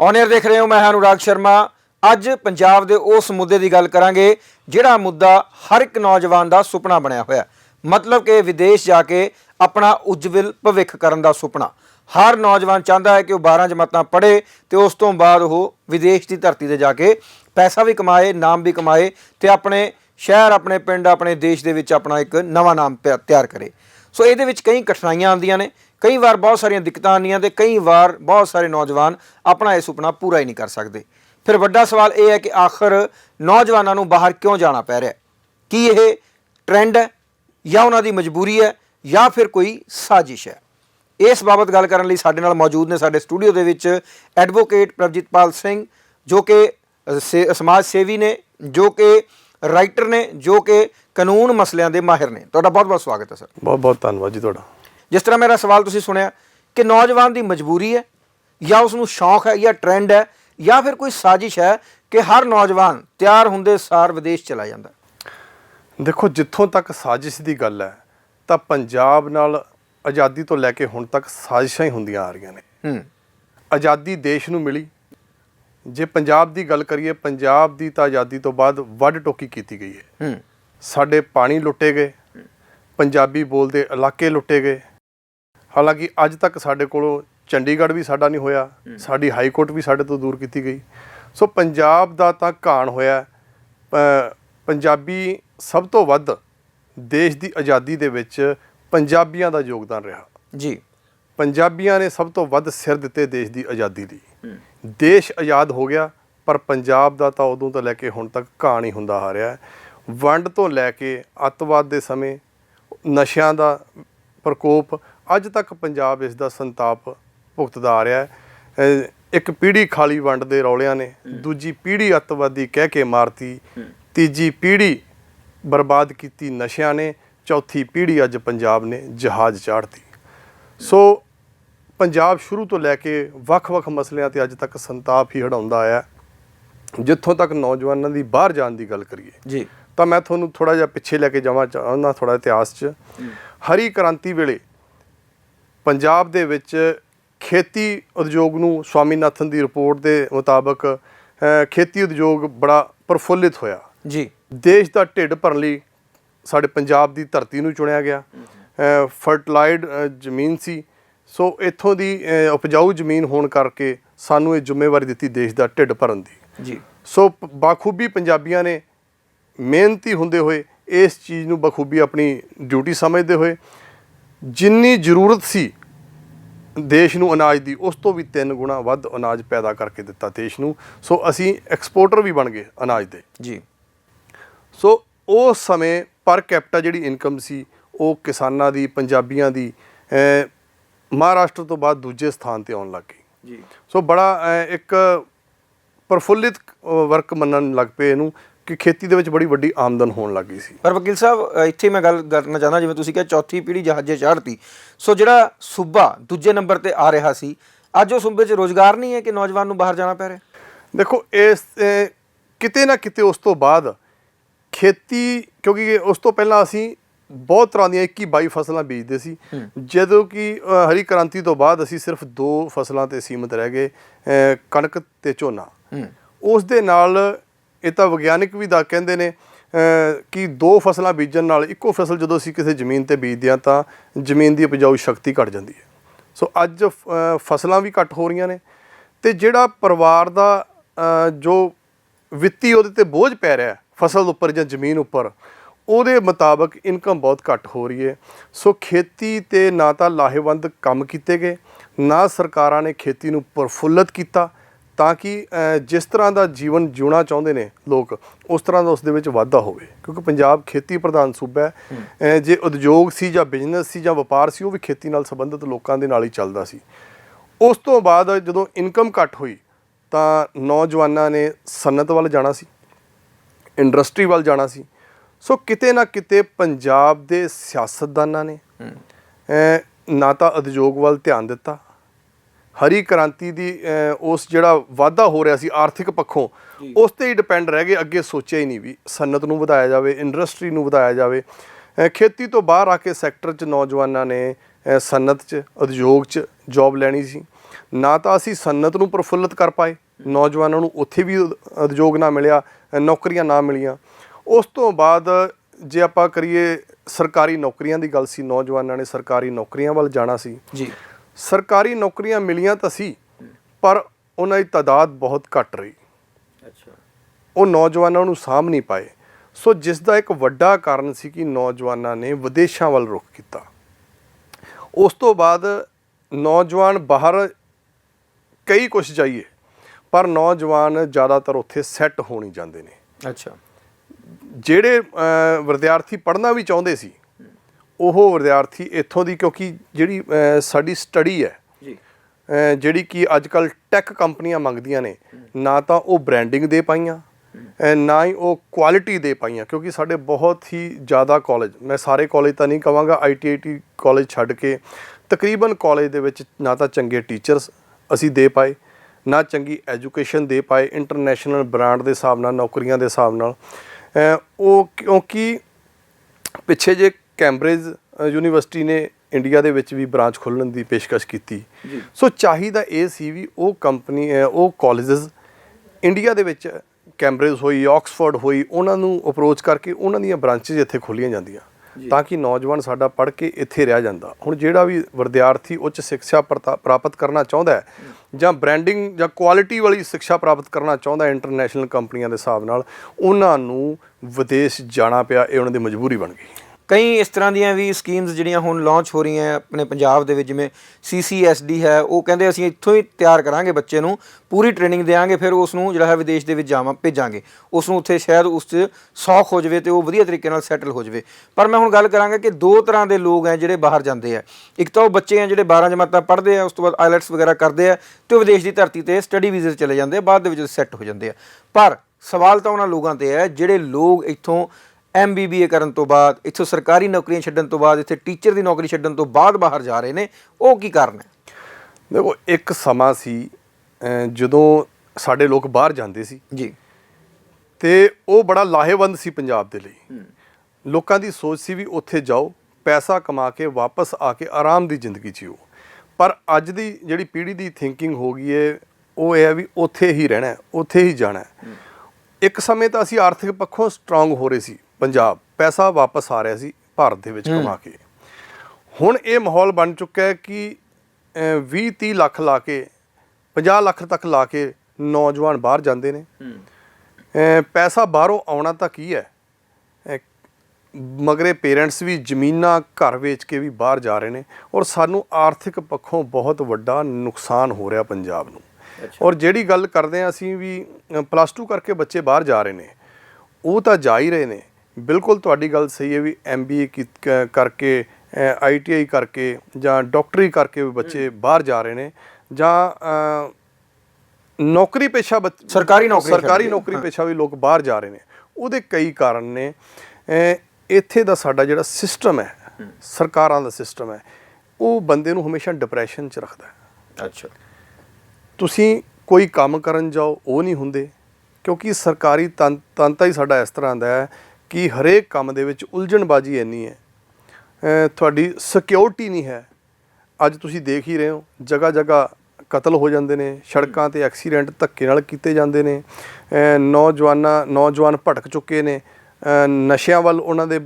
ਔਨ 에ਅਰ ਦੇਖ ਰਹੇ ਹੋ ਮੈਂ ਹਾਂ ਅਨੁਰਾਗ ਸ਼ਰਮਾ। ਅੱਜ ਪੰਜਾਬ ਦੇ ਉਸ ਮੁੱਦੇ ਦੀ ਗੱਲ ਕਰਾਂਗੇ, ਜਿਹੜਾ ਮੁੱਦਾ ਹਰ ਇੱਕ ਨੌਜਵਾਨ ਦਾ ਸੁਪਨਾ ਬਣਿਆ ਹੋਇਆ ਮਤਲਬ ਕਿ ਵਿਦੇਸ਼ ਜਾ ਕੇ ਆਪਣਾ ਉਜਵਲ ਭਵਿੱਖ ਕਰਨ ਦਾ ਸੁਪਨਾ। ਹਰ ਨੌਜਵਾਨ ਚਾਹੁੰਦਾ ਹੈ ਕਿ ਉਹ 12 ਜਮਾਤਾਂ ਪੜ੍ਹੇ ਤੇ ਉਸ ਤੋਂ ਬਾਅਦ ਉਹ ਵਿਦੇਸ਼ ਦੀ ਧਰਤੀ ਤੇ ਜਾ ਕੇ ਪੈਸਾ ਵੀ ਕਮਾਏ, ਨਾਮ ਵੀ ਕਮਾਏ ਤੇ ਆਪਣੇ ਸ਼ਹਿਰ ਆਪਣੇ ਪਿੰਡ, ਆਪਣੇ ਦੇਸ਼ ਦੇ ਵਿੱਚ ਆਪਣਾ ਇੱਕ ਨਵਾਂ ਨਾਮ ਪਿਆ- ਤਿਆਰ ਕਰੇ। ਸੋ ਇਹਦੇ ਵਿੱਚ ਕਈ ਕਠਿਨਾਈਆਂ ਆਉਂਦੀਆਂ ਨੇ, ਕਈ ਵਾਰ ਬਹੁਤ ਸਾਰੀਆਂ ਦਿੱਕਤਾਂ ਆਉਂਦੀਆਂ ਤੇ ਕਈ ਵਾਰ ਬਹੁਤ ਸਾਰੇ ਨੌਜਵਾਨ ਆਪਣਾ ਇਹ ਸੁਪਨਾ ਪੂਰਾ ਹੀ ਨਹੀਂ ਕਰ ਸਕਦੇ। ਫਿਰ ਵੱਡਾ ਸਵਾਲ ਇਹ ਹੈ ਕਿ ਆਖਰ ਨੌਜਵਾਨਾਂ ਨੂੰ ਬਾਹਰ ਕਿਉਂ ਜਾਣਾ ਪੈ ਰਿਹਾ ਕੀ ਇਹ ਟ੍ਰੈਂਡ ਹੈ ਜਾਂ ਉਹਨਾਂ ਦੀ ਮਜਬੂਰੀ ਹੈ ਜਾਂ ਫਿਰ ਕੋਈ ਸਾਜ਼ਿਸ਼ ਹੈ? ਇਸ ਬਾਬਤ ਗੱਲ ਕਰਨ ਲਈ ਸਾਡੇ ਨਾਲ ਮੌਜੂਦ ਨੇ ਸਾਡੇ ਸਟੂਡੀਓ ਦੇ ਵਿੱਚ ਐਡਵੋਕੇਟ ਪ੍ਰਭਜੀਤਪਾਲ ਸਿੰਘ, ਜੋ ਕਿ ਸੇ- ਸਮਾਜ ਸੇਵੀ ਨੇ, ਜੋ ਕਿ ਰਾਈਟਰ ਨੇ ਜੋ ਕਿ ਕਾਨੂੰਨ ਮਸਲਿਆਂ ਦੇ ਮਾਹਿਰ ਨੇ। ਤੁਹਾਡਾ ਬਹੁਤ ਬਹੁਤ ਸਵਾਗਤ ਹੈ ਸਰ। ਬਹੁਤ ਬਹੁਤ ਧੰਨਵਾਦ ਜੀ ਤੁਹਾਡਾ। ਜਿਸ ਤਰ੍ਹਾਂ ਮੇਰਾ ਸਵਾਲ ਤੁਸੀਂ ਸੁਣਿਆ ਕਿ ਨੌਜਵਾਨ ਦੀ ਮਜਬੂਰੀ ਹੈ ਜਾਂ ਉਸ ਨੂੰ ਸ਼ੌਂਕ ਹੈ ਜਾਂ ਟ੍ਰੈਂਡ ਹੈ ਜਾਂ ਫਿਰ ਕੋਈ ਸਾਜ਼ਿਸ਼ ਹੈ ਕਿ ਹਰ ਨੌਜਵਾਨ ਤਿਆਰ ਹੁੰਦੇ ਸਾਰ ਵਿਦੇਸ਼ ਚਲਾ ਜਾਂਦਾ ਦੇਖੋ ਜਿੱਥੋਂ ਤੱਕ ਸਾਜ਼ਿਸ਼ ਦੀ ਗੱਲ ਹੈ ਤਾਂ ਪੰਜਾਬ ਨਾਲ ਆਜ਼ਾਦੀ ਤੋਂ ਲੈ ਕੇ ਹੁਣ ਤੱਕ ਸਾਜ਼ਿਸ਼ਾਂ ਹੀ ਹੁੰਦੀਆਂ ਆ ਰਹੀਆਂ ਨੇ। ਹੂੰ। ਆਜ਼ਾਦੀ ਦੇਸ਼ ਨੂੰ ਮਿਲੀ ਜੇ ਪੰਜਾਬ ਦੀ ਗੱਲ ਕਰੀਏ ਪੰਜਾਬ ਦੀ ਤਾਂ ਆਜ਼ਾਦੀ ਤੋਂ ਬਾਅਦ ਵੱਡ ਟੋਕੀ ਕੀਤੀ ਗਈ ਹੈ। ਹੂੰ। ਸਾਡੇ ਪਾਣੀ ਲੁੱਟੇ ਗਏ ਪੰਜਾਬੀ ਬੋਲਦੇ ਇਲਾਕੇ ਲੁੱਟੇ ਗਏ। ਹਾਲਾਂਕਿ ਅੱਜ ਤੱਕ ਸਾਡੇ ਕੋਲੋਂ ਚੰਡੀਗੜ੍ਹ ਵੀ ਸਾਡਾ ਨਹੀਂ ਹੋਇਆ ਸਾਡੀ ਹਾਈ ਕੋਰਟ ਵੀ ਸਾਡੇ ਤੋਂ ਦੂਰ ਕੀਤੀ ਗਈ। ਸੋ ਪੰਜਾਬ ਦਾ ਤਾਂ ਘਾਣ ਹੋਇਆ ਪੰਜਾਬੀ ਸਭ ਤੋਂ ਵੱਧ ਦੇਸ਼ ਦੀ ਆਜ਼ਾਦੀ ਦੇ ਵਿੱਚ ਪੰਜਾਬੀਆਂ ਦਾ ਯੋਗਦਾਨ ਰਿਹਾ। ਜੀ। ਪੰਜਾਬੀਆਂ ਨੇ ਸਭ ਤੋਂ ਵੱਧ ਸਿਰ ਦਿੱਤੇ ਦੇਸ਼ ਦੀ ਆਜ਼ਾਦੀ ਲਈ। ਦੇਸ਼ ਆਜ਼ਾਦ ਹੋ ਗਿਆ ਪਰ ਪੰਜਾਬ ਦਾ ਤਾਂ ਉਦੋਂ ਤੋਂ ਲੈ ਕੇ ਹੁਣ ਤੱਕ ਕਹਾਣੀ ਹੁੰਦਾ ਆ ਰਿਹਾ ਹੈ ਵੰਡ ਤੋਂ ਲੈ ਕੇ ਅੱਤਵਾਦ ਦੇ ਸਮੇਂ ਨਸ਼ਿਆਂ ਦਾ ਪ੍ਰਕੋਪ ਅੱਜ ਤੱਕ ਪੰਜਾਬ ਇਸ ਦਾ ਸੰਤਾਪ ਭੁਗਤਦਾ ਆ ਰਿਹਾ ਹੈ। ਇੱਕ ਪੀੜ੍ਹੀ ਖਾਲੀ ਵੰਡ ਦੇ ਰੌਲਿਆਂ ਨੇ ਦੂਜੀ ਪੀੜ੍ਹੀ ਅੱਤਵਾਦੀ ਕਹਿ ਕੇ ਮਾਰਤੀ ਤੀਜੀ ਪੀੜ੍ਹੀ ਬਰਬਾਦ ਕੀਤੀ ਨਸ਼ਿਆਂ ਨੇ ਚੌਥੀ ਪੀੜ੍ਹੀ ਅੱਜ ਪੰਜਾਬ ਨੇ ਜਹਾਜ਼ ਚਾੜਤੀ ਸੋ ਪੰਜਾਬ ਸ਼ੁਰੂ ਤੋਂ ਲੈ ਕੇ ਵੱਖ-ਵੱਖ ਮਸਲਿਆਂ ਤੇ ਅੱਜ ਤੱਕ ਸੰਤਾਪ ਹੀ ਹੜਾਉਂਦਾ ਆਇਆ। ਜਿੱਥੋਂ ਤੱਕ ਨੌਜਵਾਨਾਂ ਦੀ ਬਾਹਰ ਜਾਣ ਦੀ ਗੱਲ ਕਰੀਏ ਜੀ। ਤਾਂ ਮੈਂ ਤੁਹਾਨੂੰ ਥੋੜਾ ਜਿਹਾ ਪਿੱਛੇ ਲੈ ਕੇ ਜਾਵਾਂ ਚਾਹੁੰਦਾ ਥੋੜਾ ਇਤਿਹਾਸ 'ਚ। ਹਰੀ ਕ੍ਰਾਂਤੀ ਵੇਲੇ ਪੰਜਾਬ ਦੇ ਵਿੱਚ ਖੇਤੀ ਉਦਯੋਗ ਨੂੰ ਸਵਾਮੀਨਾਥਨ ਦੀ ਰਿਪੋਰਟ ਦੇ ਮੁਤਾਬਕ ਖੇਤੀ ਉਦਯੋਗ ਬੜਾ ਪ੍ਰਫੁੱਲਿਤ ਹੋਇਆ। ਜੀ। ਦੇਸ਼ ਦਾ ਢਿੱਡ ਭਰਨ ਲਈ ਸਾਡੇ ਪੰਜਾਬ ਦੀ ਧਰਤੀ ਨੂੰ ਚੁਣਿਆ ਗਿਆ। ਫਰਟਲਾਈਡ ਜ਼ਮੀਨ ਸੀ। ਸੋ ਇੱਥੋਂ ਦੀ ਉਪਜਾਊ ਜ਼ਮੀਨ ਹੋਣ ਕਰਕੇ ਸਾਨੂੰ ਇਹ ਜ਼ਿੰਮੇਵਾਰੀ ਦਿੱਤੀ ਦੇਸ਼ ਦਾ ਢਿੱਡ ਭਰਨ ਦੀ। ਜੀ। ਸੋ ਬਾਖੂਬੀ ਪੰਜਾਬੀਆਂ ਨੇ ਮਿਹਨਤੀ ਹੁੰਦੇ ਹੋਏ ਇਸ ਚੀਜ਼ ਨੂੰ ਬਖੂਬੀ ਆਪਣੀ ਡਿਊਟੀ ਸਮਝਦੇ ਹੋਏ ਜਿੰਨੀ ਜ਼ਰੂਰਤ ਸੀ ਦੇਸ਼ ਨੂੰ ਅਨਾਜ ਦੀ ਉਸ ਤੋਂ ਵੀ ਤਿੰਨ ਗੁਣਾ ਵੱਧ ਅਨਾਜ ਪੈਦਾ ਕਰਕੇ ਦਿੱਤਾ ਦੇਸ਼ ਨੂੰ। ਸੋ ਅਸੀਂ ਐਕਸਪੋਰਟਰ ਵੀ ਬਣ ਗਏ ਅਨਾਜ ਦੇ। ਜੀ। ਸੋ ਉਸ ਸਮੇਂ ਪਰ ਕੈਪਟਾ ਜਿਹੜੀ ਇਨਕਮ ਸੀ ਉਹ ਕਿਸਾਨਾਂ ਦੀ ਪੰਜਾਬੀਆਂ ਦੀ ਮਹਾਰਾਸ਼ਟਰ ਤੋਂ ਬਾਅਦ ਦੂਜੇ ਸਥਾਨ ਤੇ ਆਉਣ ਲੱਗ ਗਈ। ਜੀ। ਸੋ ਬੜਾ ਇੱਕ ਪ੍ਰਫੁੱਲਿਤ ਵਰਕ ਮੰਨਣ ਲੱਗ ਪਏ ਇਹਨੂੰ ਕਿ ਖੇਤੀ ਦੇ ਵਿੱਚ ਬੜੀ ਵੱਡੀ ਆਮਦਨ ਹੋਣ ਲੱਗ ਗਈ ਸੀ। ਪਰ ਵਕੀਲ ਸਾਹਿਬ ਇੱਥੇ ਮੈਂ ਗੱਲ ਕਰਨਾ ਚਾਹੁੰਦਾ ਜਿਵੇਂ ਤੁਸੀਂ ਕਿਹਾ ਚੌਥੀ ਪੀੜ੍ਹੀ ਜਹਾਜ਼ੇ ਚੜ੍ਹਤੀ। ਸੋ ਜਿਹੜਾ ਸੂਬਾ ਦੂਜੇ ਨੰਬਰ ਤੇ ਆ ਰਿਹਾ ਸੀ ਅੱਜ ਉਹ ਸੂਬੇ 'ਚ ਰੋਜ਼ਗਾਰ ਨਹੀਂ ਹੈ ਕਿ ਨੌਜਵਾਨ ਨੂੰ ਬਾਹਰ ਜਾਣਾ ਪੈ ਰਿਹਾ? ਦੇਖੋ ਇਸ ਕਿਤੇ ਨਾ ਕਿਤੇ ਉਸ ਤੋਂ ਬਾਅਦ ਖੇਤੀ ਕਿਉਂਕਿ ਉਸ ਤੋਂ ਪਹਿਲਾਂ ਅਸੀਂ ਬਹੁਤ ਤਰ੍ਹਾਂ ਦੀਆਂ 21 22 ਫਸਲਾਂ ਬੀਜਦੇ ਸੀ। ਜਦੋਂ ਕਿ ਹਰੀ ਕ੍ਰਾਂਤੀ ਤੋਂ ਬਾਅਦ ਅਸੀਂ ਸਿਰਫ ਦੋ ਫਸਲਾਂ ਤੇ ਸੀਮਿਤ ਰਹਿ ਗਏ ਕਣਕ ਤੇ ਝੋਨਾ। ਉਸ ਦੇ ਨਾਲ ਇਹ ਤਾਂ ਵਿਗਿਆਨਿਕ ਵੀ ਦਾ ਕਹਿੰਦੇ ਨੇ ਕਿ ਦੋ ਫਸਲਾਂ ਬੀਜਣ ਨਾਲ ਇੱਕੋ ਫਸਲ ਜਦੋਂ ਅਸੀਂ ਕਿਸੇ ਜ਼ਮੀਨ ਤੇ ਬੀਜਦੇ ਹਾਂ ਤਾਂ ਜ਼ਮੀਨ ਦੀ ਉਪਜਾਊ ਸ਼ਕਤੀ ਘਟ ਜਾਂਦੀ ਹੈ। ਸੋ ਅੱਜ ਫਸਲਾਂ ਵੀ ਘੱਟ ਹੋ ਰਹੀਆਂ ਨੇ ਤੇ ਜਿਹੜਾ ਪਰਿਵਾਰ ਦਾ ਜੋ ਵਿੱਤੀ ਉਹਦੇ ਤੇ ਬੋਝ ਪੈ ਰਿਹਾ ਫਸਲ ਉੱਪਰ ਜਾਂ ਜ਼ਮੀਨ ਉੱਪਰ ਉਹਦੇ ਮੁਤਾਬਕ ਇਨਕਮ ਬਹੁਤ ਘੱਟ ਹੋ ਰਹੀ ਹੈ। ਸੋ ਖੇਤੀ ਤੇ ਨਾ ਤਾਂ ਲਾਹੇਵੰਦ ਕੰਮ ਕੀਤੇ ਗਏ ਨਾ ਸਰਕਾਰਾਂ ਨੇ ਖੇਤੀ ਨੂੰ ਪ੍ਰਫੁੱਲਤ ਕੀਤਾ ਤਾਂ ਕਿ ਜਿਸ ਤਰ੍ਹਾਂ ਦਾ ਜੀਵਨ ਜਿਉਣਾ ਚਾਹੁੰਦੇ ਨੇ ਲੋਕ ਉਸ ਤਰ੍ਹਾਂ ਦਾ ਉਸ ਦੇ ਵਿੱਚ ਵਾਧਾ ਹੋਵੇ। ਕਿਉਂਕਿ ਪੰਜਾਬ ਖੇਤੀ ਪ੍ਰਧਾਨ ਸੂਬਾ ਹੈ। ਜੇ ਉਦਯੋਗ ਸੀ ਜਾਂ ਬਿਜ਼ਨਸ ਸੀ ਜਾਂ ਵਪਾਰ ਸੀ ਉਹ ਵੀ ਖੇਤੀ ਨਾਲ ਸੰਬੰਧਿਤ ਲੋਕਾਂ ਦੇ ਨਾਲ ਹੀ ਚੱਲਦਾ ਸੀ। ਉਸ ਤੋਂ ਬਾਅਦ ਜਦੋਂ ਇਨਕਮ ਘੱਟ ਹੋਈ ਤਾਂ ਨੌਜਵਾਨਾਂ ਨੇ ਸਨਅਤ ਵੱਲ ਜਾਣਾ ਸੀ ਇੰਡਸਟਰੀ ਵੱਲ ਜਾਣਾ ਸੀ ਸੋ ਕਿਤੇ ਨਾ ਕਿਤੇ ਪੰਜਾਬ ਦੇ ਸਿਆਸਤਦਾਨਾਂ ਨੇ ਨਾ ਤਾਂ ਉਦਯੋਗ ਵੱਲ ਧਿਆਨ ਦਿੱਤਾ। ਹਰੀ ਕ੍ਰਾਂਤੀ ਦੀ ਉਸ ਜਿਹੜਾ ਵਾਧਾ ਹੋ ਰਿਹਾ ਸੀ ਆਰਥਿਕ ਪੱਖੋਂ ਉਸ ਤੇ ਹੀ ਡਿਪੈਂਡ ਰਹਿ ਗਏ ਅੱਗੇ ਸੋਚਿਆ ਹੀ ਨਹੀਂ ਵੀ ਸਨਅਤ ਨੂੰ ਵਧਾਇਆ ਜਾਵੇ ਇੰਡਸਟਰੀ ਨੂੰ ਵਧਾਇਆ ਜਾਵੇ। ਖੇਤੀ ਤੋਂ ਬਾਹਰ ਆ ਕੇ ਸੈਕਟਰ 'ਚ ਨੌਜਵਾਨਾਂ ਨੇ ਸਨਅਤ 'ਚ ਉਦਯੋਗ 'ਚ ਜੌਬ ਲੈਣੀ ਸੀ। ਨਾ ਤਾਂ ਅਸੀਂ ਸਨਅਤ ਨੂੰ ਪ੍ਰਫੁੱਲਤ ਕਰ ਪਾਏ ਨੌਜਵਾਨਾਂ ਨੂੰ ਉੱਥੇ ਵੀ ਉਦ- ਉਦਯੋਗ ਨਾ ਮਿਲਿਆ ਨੌਕਰੀਆਂ ਨਾ ਮਿਲੀਆਂ। ਉਸ ਤੋਂ ਬਾਅਦ ਜੇ ਆਪਾਂ ਕਰੀਏ ਸਰਕਾਰੀ ਨੌਕਰੀਆਂ ਦੀ ਗੱਲ ਸੀ ਨੌਜਵਾਨਾਂ ਨੇ ਸਰਕਾਰੀ ਨੌਕਰੀਆਂ ਵੱਲ ਜਾਣਾ ਸੀ। ਜੀ। ਸਰਕਾਰੀ ਨੌਕਰੀਆਂ ਮਿਲੀਆਂ ਤਾਂ ਸੀ ਪਰ ਉਹਨਾਂ ਦੀ ਤਾਦਾਦ ਬਹੁਤ ਘੱਟ ਰਹੀ। ਅੱਛਾ। ਉਹ ਨੌਜਵਾਨਾਂ ਨੂੰ ਸਾਂਭ ਨਹੀਂ ਪਾਏ। ਸੋ ਜਿਸ ਦਾ ਇੱਕ ਵੱਡਾ ਕਾਰਨ ਸੀ ਕਿ ਨੌਜਵਾਨਾਂ ਨੇ ਵਿਦੇਸ਼ਾਂ ਵੱਲ ਰੁਖ ਕੀਤਾ। ਉਸ ਤੋਂ ਬਾਅਦ ਨੌਜਵਾਨ ਬਾਹਰ ਕਈ ਕੁਛ ਜਾਈਏ ਪਰ ਨੌਜਵਾਨ ਜ਼ਿਆਦਾਤਰ ਉੱਥੇ ਸੈੱਟ ਹੋਣੀ ਜਾਂਦੇ ਨੇ। ਅੱਛਾ। ਜਿਹੜੇ ਵਿਦਿਆਰਥੀ ਪੜ੍ਹਨਾ ਵੀ ਚਾਹੁੰਦੇ ਸੀ ਉਹ ਵਿਦਿਆਰਥੀ ਇੱਥੋਂ ਦੀ ਕਿਉਂਕਿ ਜਿਹੜੀ ਸਾਡੀ ਸਟੱਡੀ ਹੈ ਜੀ। ਜਿਹੜੀ ਕਿ ਅੱਜ ਕੱਲ ਟੈਕ ਕੰਪਨੀਆਂ ਮੰਗਦੀਆਂ ਨੇ ਨਾ ਤਾਂ ਉਹ ਬ੍ਰਾਂਡਿੰਗ ਦੇ ਪਾਈਆਂ ਨਾ ਹੀ ਉਹ ਕੁਆਲਿਟੀ ਦੇ ਪਾਈਆਂ ਕਿਉਂਕਿ ਸਾਡੇ ਬਹੁਤ ਹੀ ਜ਼ਿਆਦਾ ਕਾਲਜ ਮੈਂ ਸਾਰੇ ਕਾਲਜ ਤਾਂ ਨਹੀਂ ਕਵਾਂਗਾ ਆਈਟੀਆਈਟੀ ਕਾਲਜ ਛੱਡ ਕੇ ਤਕਰੀਬਨ ਕਾਲਜ ਦੇ ਵਿੱਚ ਨਾ ਤਾਂ ਚੰਗੇ ਟੀਚਰਸ ਅਸੀਂ ਦੇ ਪਾਏ ਨਾ ਚੰਗੀ ਐਜੂਕੇਸ਼ਨ ਦੇ ਪਾਏ ਇੰਟਰਨੈਸ਼ਨਲ ਬ੍ਰਾਂਡ ਦੇ ਹਿਸਾਬ ਨਾਲ ਨੌਕਰੀਆਂ ਦੇ ਹਿਸਾਬ ਨਾਲ ਉਹ ਕਿਉਂਕਿ ਪਿੱਛੇ ਜੇ ਕੈਂਬਰਿਜ ਯੂਨੀਵਰਸਿਟੀ ਨੇ ਇੰਡੀਆ ਦੇ ਵਿੱਚ ਵੀ ਬ੍ਰਾਂਚ ਖੋਲ੍ਹਣ ਦੀ ਪੇਸ਼ਕਸ਼ ਕੀਤੀ। ਸੋ ਚਾਹੀਦਾ ਇਹ ਸੀ ਵੀ ਉਹ ਕੰਪਨੀ ਉਹ ਕਾਲਜਸ ਇੰਡੀਆ ਦੇ ਵਿੱਚ ਕੈਂਬਰਿਜ ਹੋਈ ਆਕਸਫੋਰਡ ਹੋਈ ਉਹਨਾਂ ਨੂੰ ਅਪਰੋਚ ਕਰਕੇ ਉਹਨਾਂ ਦੀਆਂ ਬ੍ਰਾਂਚਸ ਇੱਥੇ ਖੋਲੀਆਂ ਜਾਂਦੀਆਂ ਤਾਂ ਕਿ ਨੌਜਵਾਨ ਸਾਡਾ ਪੜ੍ਹ ਕੇ ਇੱਥੇ ਰਹਿ ਜਾਂਦਾ। ਹੁਣ ਜਿਹੜਾ ਵੀ ਵਿਦਿਆਰਥੀ ਉੱਚ ਸਿੱਖਿਆ ਪ੍ਰਤਾ- ਪ੍ਰਾਪਤ ਕਰਨਾ ਚਾਹੁੰਦਾ ਹੈ ਜਾਂ ਬ੍ਰਾਂਡਿੰਗ ਜਾਂ ਕੁਆਲਿਟੀ ਵਾਲੀ ਸਿੱਖਿਆ ਪ੍ਰਾਪਤ ਕਰਨਾ ਚਾਹੁੰਦਾ ਇੰਟਰਨੈਸ਼ਨਲ ਕੰਪਨੀਆਂ ਦੇ ਹਿਸਾਬ ਨਾਲ, ਉਹਨਾਂ ਨੂੰ ਵਿਦੇਸ਼ ਜਾਣਾ ਪਿਆ, ਇਹ ਉਹਨਾਂ ਦੀ ਮਜਬੂਰੀ ਬਣ ਗਈ। ਕਈ ਇਸ ਤਰ੍ਹਾਂ ਦੀਆਂ ਵੀ ਸਕੀਮਸ ਜਿਹੜੀਆਂ ਹੁਣ ਲਾਂਚ ਹੋ ਰਹੀਆਂ ਆਪਣੇ ਪੰਜਾਬ ਦੇ ਵਿੱਚ, ਜਿਵੇਂ CCSD ਹੈ, ਉਹ ਕਹਿੰਦੇ ਅਸੀਂ ਇੱਥੋਂ ਹੀ ਤਿਆਰ ਕਰਾਂਗੇ ਬੱਚੇ ਨੂੰ, ਪੂਰੀ ਟ੍ਰੇਨਿੰਗ ਦੇਵਾਂਗੇ ਫਿਰ ਉਸ ਨੂੰ ਜਿਹੜਾ ਹੈ ਵਿਦੇਸ਼ ਦੇ ਵਿੱਚ ਜਾਵਾਂ, ਭੇਜਾਂਗੇ। ਉਸ ਨੂੰ ਉੱਥੇ ਸ਼ਾਇਦ ਉਸ 'ਚ ਸੌਖ ਹੋ ਜਾਵੇ ਤੇ ਉਹ ਵਧੀਆ ਤਰੀਕੇ ਨਾਲ ਸੈਟਲ ਹੋ ਜਾਵੇ। ਪਰ ਮੈਂ ਹੁਣ ਗੱਲ ਕਰਾਂਗਾ ਕਿ ਦੋ ਤਰ੍ਹਾਂ ਦੇ ਲੋਕ ਹੈ ਜਿਹੜੇ ਬਾਹਰ ਜਾਂਦੇ ਆ ਇੱਕ ਤਾਂ ਉਹ ਬੱਚੇ ਆ ਜਿਹੜੇ 12 ਜਮਾਤਾਂ ਪੜ੍ਹਦੇ ਆ ਉਸ ਤੋਂ ਬਾਅਦ ਆਇਲਟਸ ਵਗੈਰਾ ਕਰਦੇ ਆ ਤੇ ਉਹ ਵਿਦੇਸ਼ ਦੀ ਧਰਤੀ ਤੇ ਸਟੱਡੀ ਵੀਜ਼ੇ ਤੇ ਚਲੇ ਜਾਂਦੇ ਆ ਬਾਅਦ ਦੇ ਵਿੱਚ ਸੈੱਟ ਹੋ ਜਾਂਦੇ ਆ ਪਰ ਸਵਾਲ ਤਾਂ ਉਹਨਾਂ ਲੋਕਾਂ ਤੇ ਹੈ, ਜਿਹੜੇ ਲੋਕ ਇੱਥੋਂ ਐਮਬੀਬੀਏ ਕਰਨ ਤੋਂ ਬਾਅਦ ਇੱਥੋਂ ਸਰਕਾਰੀ ਨੌਕਰੀਆਂ ਛੱਡਣ ਤੋਂ ਬਾਅਦ ਇੱਥੇ ਟੀਚਰ ਦੀ ਨੌਕਰੀ ਛੱਡਣ ਤੋਂ ਬਾਅਦ ਬਾਹਰ ਜਾ ਰਹੇ ਨੇ ਉਹ ਕੀ ਕਾਰਨ ਹੈ? ਦੇਖੋ ਇੱਕ ਸਮਾਂ ਸੀ ਜਦੋਂ ਸਾਡੇ ਲੋਕ ਬਾਹਰ ਜਾਂਦੇ ਸੀ। ਜੀ। ਤੇ ਉਹ ਬੜਾ ਲਾਹੇਵੰਦ ਸੀ ਪੰਜਾਬ ਦੇ ਲਈ। ਲੋਕਾਂ ਦੀ ਸੋਚ ਸੀ ਵੀ ਉੱਥੇ ਜਾਓ ਪੈਸਾ ਕਮਾ ਕੇ ਵਾਪਸ ਆ ਕੇ ਆਰਾਮ ਦੀ ਜ਼ਿੰਦਗੀ ਜੀਓ। ਪਰ ਅੱਜ ਦੀ ਜਿਹੜੀ ਪੀੜ੍ਹੀ ਦੀ ਥਿੰਕਿੰਗ ਹੋ ਗਈ ਹੈ ਉਹ ਇਹ ਹੈ ਵੀ ਉੱਥੇ ਹੀ ਰਹਿਣਾ ਹੈ, ਉੱਥੇ ਹੀ ਜਾਣਾ ਹੈ। ਇੱਕ ਸਮੇਂ ਤਾਂ ਅਸੀਂ ਆਰਥਿਕ ਪੱਖੋਂ ਸਟਰੋਂਗ ਹੋ ਰਹੇ ਸੀ। ਪੰਜਾਬ ਪੈਸਾ ਵਾਪਸ ਆ ਰਿਹਾ ਸੀ ਭਾਰਤ ਦੇ ਵਿੱਚ ਕਮਾ ਕੇ। ਹੁਣ ਇਹ ਮਾਹੌਲ ਬਣ ਚੁੱਕਾ ਹੈ ਕਿ 20 30 ਲੱਖ ਲਾ ਕੇ 50 ਲੱਖ ਤੱਕ ਲਾ ਕੇ ਨੌਜਵਾਨ ਬਾਹਰ ਜਾਂਦੇ ਨੇ। ਪੈਸਾ ਬਾਹਰੋਂ ਆਉਣਾ ਤਾਂ ਕੀ ਹੈ? ਮਗਰੇ ਪੇਰੈਂਟਸ ਵੀ ਜ਼ਮੀਨਾਂ ਘਰ ਵੇਚ ਕੇ ਵੀ ਬਾਹਰ ਜਾ ਰਹੇ ਨੇ ਔਰ ਸਾਨੂੰ ਆਰਥਿਕ ਪੱਖੋਂ ਬਹੁਤ ਵੱਡਾ ਨੁਕਸਾਨ ਹੋ ਰਿਹਾ ਪੰਜਾਬ ਨੂੰ। ਔਰ ਜਿਹੜੀ ਗੱਲ ਕਰਦੇ ਆ ਅਸੀਂ ਵੀ ਪਲੱਸ 2 ਕਰਕੇ ਬੱਚੇ ਬਾਹਰ ਜਾ ਰਹੇ ਨੇ ਉਹ ਤਾਂ ਜਾ ਹੀ ਰਹੇ ਨੇ। ਬਿਲਕੁਲ ਤੁਹਾਡੀ ਗੱਲ ਸਹੀ ਹੈ ਵੀ ਐਮਬੀਏ ਕਰਕੇ ਆਈਟੀਆਈ ਕਰਕੇ ਜਾਂ ਡਾਕਟਰੀ ਕਰਕੇ ਵੀ ਬੱਚੇ ਬਾਹਰ ਜਾ ਰਹੇ ਨੇ ਜਾਂ ਨੌਕਰੀ ਪੇਸ਼ਾ ਸਰਕਾਰੀ ਨੌਕਰੀ ਸਰਕਾਰੀ ਨੌਕਰੀ ਪੇਸ਼ਾ ਵੀ ਲੋਕ ਬਾਹਰ ਜਾ ਰਹੇ ਨੇ। ਉਹਦੇ ਕਈ ਕਾਰਨ ਨੇ। ਇੱਥੇ ਦਾ ਸਾਡਾ ਜਿਹੜਾ ਸਿਸਟਮ ਹੈ ਸਰਕਾਰਾਂ ਦਾ ਸਿਸਟਮ ਹੈ ਉਹ ਬੰਦੇ ਨੂੰ ਹਮੇਸ਼ਾ ਡਿਪਰੈਸ਼ਨ 'ਚ ਰੱਖਦਾ ਹੈ। ਅੱਛਾ। ਤੁਸੀਂ ਕੋਈ ਕੰਮ ਕਰਨ ਜਾਓ ਉਹ ਨਹੀਂ ਹੁੰਦੇ। ਕਿਉਂਕਿ ਸਰਕਾਰੀ ਤੰਤਾ ਹੀ ਸਾਡਾ ਇਸ ਤਰ੍ਹਾਂ ਦਾ ਹੈ ਕਿ ਹਰੇਕ ਕੰਮ ਦੇ ਵਿੱਚ ਉਲਝਣਬਾਜੀ ਇੰਨੀ ਹੈ। ਤੁਹਾਡੀ ਸਿਕਿਉਰਿਟੀ ਨਹੀਂ ਹੈ। ਅੱਜ ਤੁਸੀਂ ਦੇਖ ਹੀ ਰਹੇ ਹੋ ਜਗ੍ਹਾ ਜਗ੍ਹਾ ਕਤਲ ਹੋ ਜਾਂਦੇ ਨੇ ਸੜਕਾਂ ਤੇ ਐਕਸੀਡੈਂਟ ਧੱਕੇ ਨਾਲ ਕੀਤੇ ਜਾਂਦੇ ਨੇ। ਨੌਜਵਾਨਾਂ ਨੌਜਵਾਨ ਭਟਕ ਚੁੱਕੇ ਨੇ। ਨਸ਼ਿਆਂ ਵੱਲ ਉਹਨਾਂ ਦੇ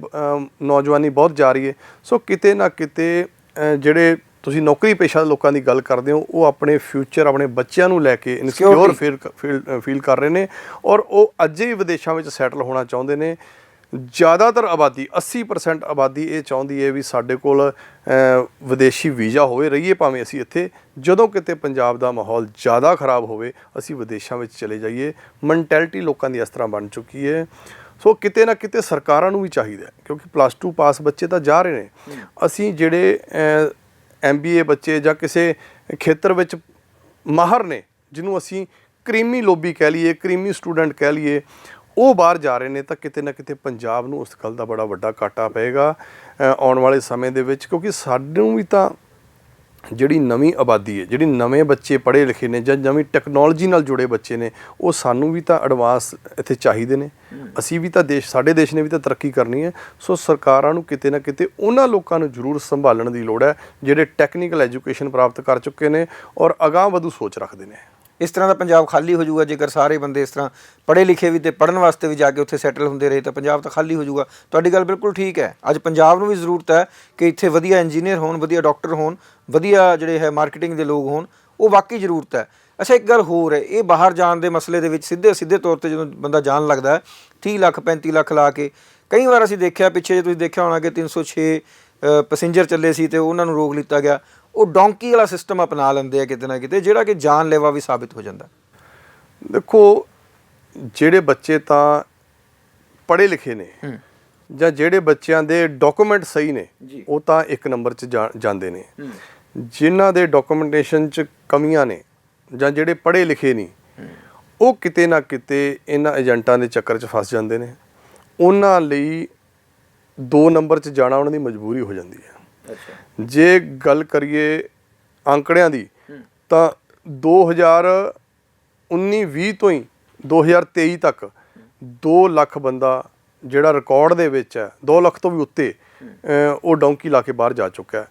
ਨੌਜਵਾਨੀ ਬਹੁਤ ਜਾ ਰਹੀ ਹੈ। ਸੋ ਕਿਤੇ ਨਾ ਕਿਤੇ ਜਿਹੜੇ ਤੁਸੀਂ ਨੌਕਰੀ ਪੇਸ਼ਾ ਲੋਕਾਂ ਦੀ ਗੱਲ ਕਰਦੇ ਹੋ ਉਹ ਆਪਣੇ ਫਿਊਚਰ ਆਪਣੇ ਬੱਚਿਆਂ ਨੂੰ ਲੈ ਕੇ ਇਨਸਿਕਿਉਰ ਫੀਲ ਫੀਲ ਕਰ ਰਹੇ ਨੇ ਔਰ ਉਹ ਅੱਜੇ ਵੀ ਵਿਦੇਸ਼ਾਂ ਵਿੱਚ ਸੈਟਲ ਹੋਣਾ ਚਾਹੁੰਦੇ ਨੇ। ਜ਼ਿਆਦਾਤਰ ਆਬਾਦੀ 80% ਆਬਾਦੀ ਇਹ ਚਾਹੁੰਦੀ ਹੈ ਵੀ ਸਾਡੇ ਕੋਲ ਵਿਦੇਸ਼ੀ ਵੀਜ਼ਾ ਹੋਵੇ ਰਹੀਏ ਭਾਵੇਂ ਅਸੀਂ ਇੱਥੇ, ਜਦੋਂ ਕਿਤੇ ਪੰਜਾਬ ਦਾ ਮਾਹੌਲ ਜ਼ਿਆਦਾ ਖਰਾਬ ਹੋਵੇ, ਅਸੀਂ ਵਿਦੇਸ਼ਾਂ ਵਿੱਚ ਚਲੇ ਜਾਈਏ ਮੈਂਟੈਲਿਟੀ ਲੋਕਾਂ ਦੀ ਇਸ ਤਰ੍ਹਾਂ ਬਣ ਚੁੱਕੀ ਹੈ। ਸੋ ਕਿਤੇ ਨਾ ਕਿਤੇ ਸਰਕਾਰਾਂ ਨੂੰ ਵੀ ਚਾਹੀਦਾ ਕਿਉਂਕਿ ਪਲੱਸ 2 ਪਾਸ ਬੱਚੇ ਤਾਂ ਜਾ ਰਹੇ ਨੇ। ਅਸੀਂ ਜਿਹੜੇ ਐਮਬੀਏ ਬੱਚੇ ਜਾਂ ਕਿਸੇ ਖੇਤਰ ਵਿੱਚ ਮਾਹਰ ਨੇ, ਜਿਹਨੂੰ ਅਸੀਂ ਕਰੀਮੀ ਲੋਬੀ ਕਹਿ ਲਈਏ, ਕਰੀਮੀ ਸਟੂਡੈਂਟ ਕਹਿ ਲਈਏ ਉਹ ਬਾਹਰ ਜਾ ਰਹੇ ਨੇ ਤਾਂ ਕਿਤੇ ਨਾ ਕਿਤੇ ਪੰਜਾਬ ਨੂੰ ਉਸ ਗੱਲ ਦਾ ਬੜਾ ਵੱਡਾ ਘਾਟਾ ਪਏਗਾ ਆਉਣ ਵਾਲੇ ਸਮੇਂ ਦੇ ਵਿੱਚ, ਕਿਉਂਕਿ ਸਾਨੂੰ ਵੀ ਤਾਂ ਜਿਹੜੀ ਨਵੀਂ ਆਬਾਦੀ ਹੈ, ਜਿਹੜੀ ਨਵੇਂ ਬੱਚੇ ਪੜ੍ਹੇ ਲਿਖੇ ਨੇ ਜਾਂ ਨਵੀਂ ਟੈਕਨੋਲੋਜੀ ਨਾਲ ਜੁੜੇ ਬੱਚੇ ਨੇ, ਉਹ ਸਾਨੂੰ ਵੀ ਤਾਂ ਐਡਵਾਂਸ ਇੱਥੇ ਚਾਹੀਦੇ ਨੇ। ਅਸੀਂ ਵੀ ਤਾਂ ਦੇਸ਼, ਸਾਡੇ ਦੇਸ਼ ਨੇ ਵੀ ਤਾਂ ਤਰੱਕੀ ਕਰਨੀ ਹੈ। ਸੋ ਸਰਕਾਰਾਂ ਨੂੰ ਕਿਤੇ ਨਾ ਕਿਤੇ ਉਹਨਾਂ ਲੋਕਾਂ ਨੂੰ ਜ਼ਰੂਰ ਸੰਭਾਲਣ ਦੀ ਲੋੜ ਹੈ, ਜਿਹੜੇ ਟੈਕਨੀਕਲ ਐਜੂਕੇਸ਼ਨ ਪ੍ਰਾਪਤ ਕਰ ਚੁੱਕੇ ਨੇ ਔਰ ਅਗਾਂਹ ਵਧੂ ਸੋਚ ਰੱਖਦੇ ਨੇ। ਇਸ ਤਰ੍ਹਾਂ ਦਾ ਪੰਜਾਬ ਖਾਲੀ ਹੋ ਜਾਊਗਾ, ਜੇਕਰ ਸਾਰੇ ਬੰਦੇ ਇਸ ਤਰ੍ਹਾਂ ਪੜ੍ਹੇ ਲਿਖੇ ਵੀ ਤੇ ਪੜ੍ਹਨ ਵਾਸਤੇ ਵੀ ਜਾ ਕੇ ਉੱਥੇ ਸੈਟਲ ਹੁੰਦੇ ਰਹੇ, ਤਾਂ ਪੰਜਾਬ ਤਾਂ ਖਾਲੀ ਹੋ ਜਾਊਗਾ। ਤੁਹਾਡੀ ਗੱਲ ਬਿਲਕੁਲ ਠੀਕ ਹੈ। ਅੱਜ ਪੰਜਾਬ ਨੂੰ ਵੀ ਜ਼ਰੂਰਤ ਹੈ ਕਿ ਇੱਥੇ ਵਧੀਆ ਇੰਜੀਨੀਅਰ ਹੋਣ, ਵਧੀਆ ਡਾਕਟਰ ਹੋਣ, ਵਧੀਆ ਜਿਹੜੇ ਹੈ ਮਾਰਕੀਟਿੰਗ ਦੇ ਲੋਕ ਹੋਣ, ਉਹ ਵਾਕਈ ਜ਼ਰੂਰਤ ਹੈ। ਅੱਛਾ, ਇੱਕ ਗੱਲ ਹੋਰ ਹੈ, ਇਹ ਬਾਹਰ ਜਾਣ ਦੇ ਮਸਲੇ ਦੇ ਵਿੱਚ ਸਿੱਧੇ ਸਿੱਧੇ ਤੌਰ ਤੇ ਜਦੋਂ ਬੰਦਾ ਜਾਣ ਲੱਗਦਾ ਹੈ 30 ਲੱਖ 35 ਲੱਖ ਲਾ ਕੇ, ਕਈ ਵਾਰ ਅਸੀਂ ਦੇਖਿਆ, ਪਿੱਛੇ ਜੇ ਤੁਸੀਂ ਦੇਖਿਆ ਹੋਣਾ ਕਿ 306 ਪੈਸੇਂਜਰ ਚੱਲੇ ਸੀ ਤੇ ਉਹਨਾਂ ਨੂੰ ਰੋਕ ਲਿੱਤਾ ਗਿਆ। ਉਹ ਡੋਂਕੀ ਵਾਲਾ ਸਿਸਟਮ ਅਪਣਾ ਲੈਂਦੇ ਆ ਕਿਤੇ ਨਾ ਕਿਤੇ ਜਿਹੜਾ ਕਿ ਜਾਨਲੇਵਾ ਵੀ ਸਾਬਿਤ ਹੋ ਜਾਂਦਾ। ਦੇਖੋ ਜਿਹੜੇ ਬੱਚੇ ਤਾਂ ਪੜ੍ਹੇ ਲਿਖੇ ਨੇ ਜਾਂ ਜਿਹੜੇ ਬੱਚਿਆਂ ਦੇ ਡਾਕੂਮੈਂਟ ਸਹੀ ਨੇ। ਉਹ ਤਾਂ ਇੱਕ ਨੰਬਰ 'ਚ ਜਾਂਦੇ ਨੇ। ਜਿਨ੍ਹਾਂ ਦੇ ਡਾਕੂਮੈਂਟੇਸ਼ਨ 'ਚ ਕਮੀਆਂ ਨੇ ਜਾਂ ਜਿਹੜੇ ਪੜ੍ਹੇ ਲਿਖੇ ਨਹੀਂ ਉਹ ਕਿਤੇ ਨਾ ਕਿਤੇ ਇਹਨਾਂ ਏਜੰਟਾਂ ਦੇ ਚੱਕਰ 'ਚ ਫਸ ਜਾਂਦੇ ਨੇ। ਉਹਨਾਂ ਲਈ ਦੋ ਨੰਬਰ 'ਚ ਜਾਣਾ ਉਹਨਾਂ ਦੀ ਮਜਬੂਰੀ ਹੋ ਜਾਂਦੀ ਹੈ। ਜੇ ਗੱਲ ਕਰੀਏ ਅੰਕੜਿਆਂ ਦੀ, ਤਾਂ 2019-20 ਤੋਂ ਹੀ 2023 ਤੱਕ 2 ਲੱਖ ਬੰਦਾ ਜਿਹੜਾ ਰਿਕਾਰਡ ਦੇ ਵਿੱਚ ਹੈ 2 ਲੱਖ ਤੋਂ ਵੀ ਉੱਤੇ ਉਹ ਡੌਂਕੀ ਲਾ ਕੇ ਬਾਹਰ ਜਾ ਚੁੱਕਾ ਹੈ।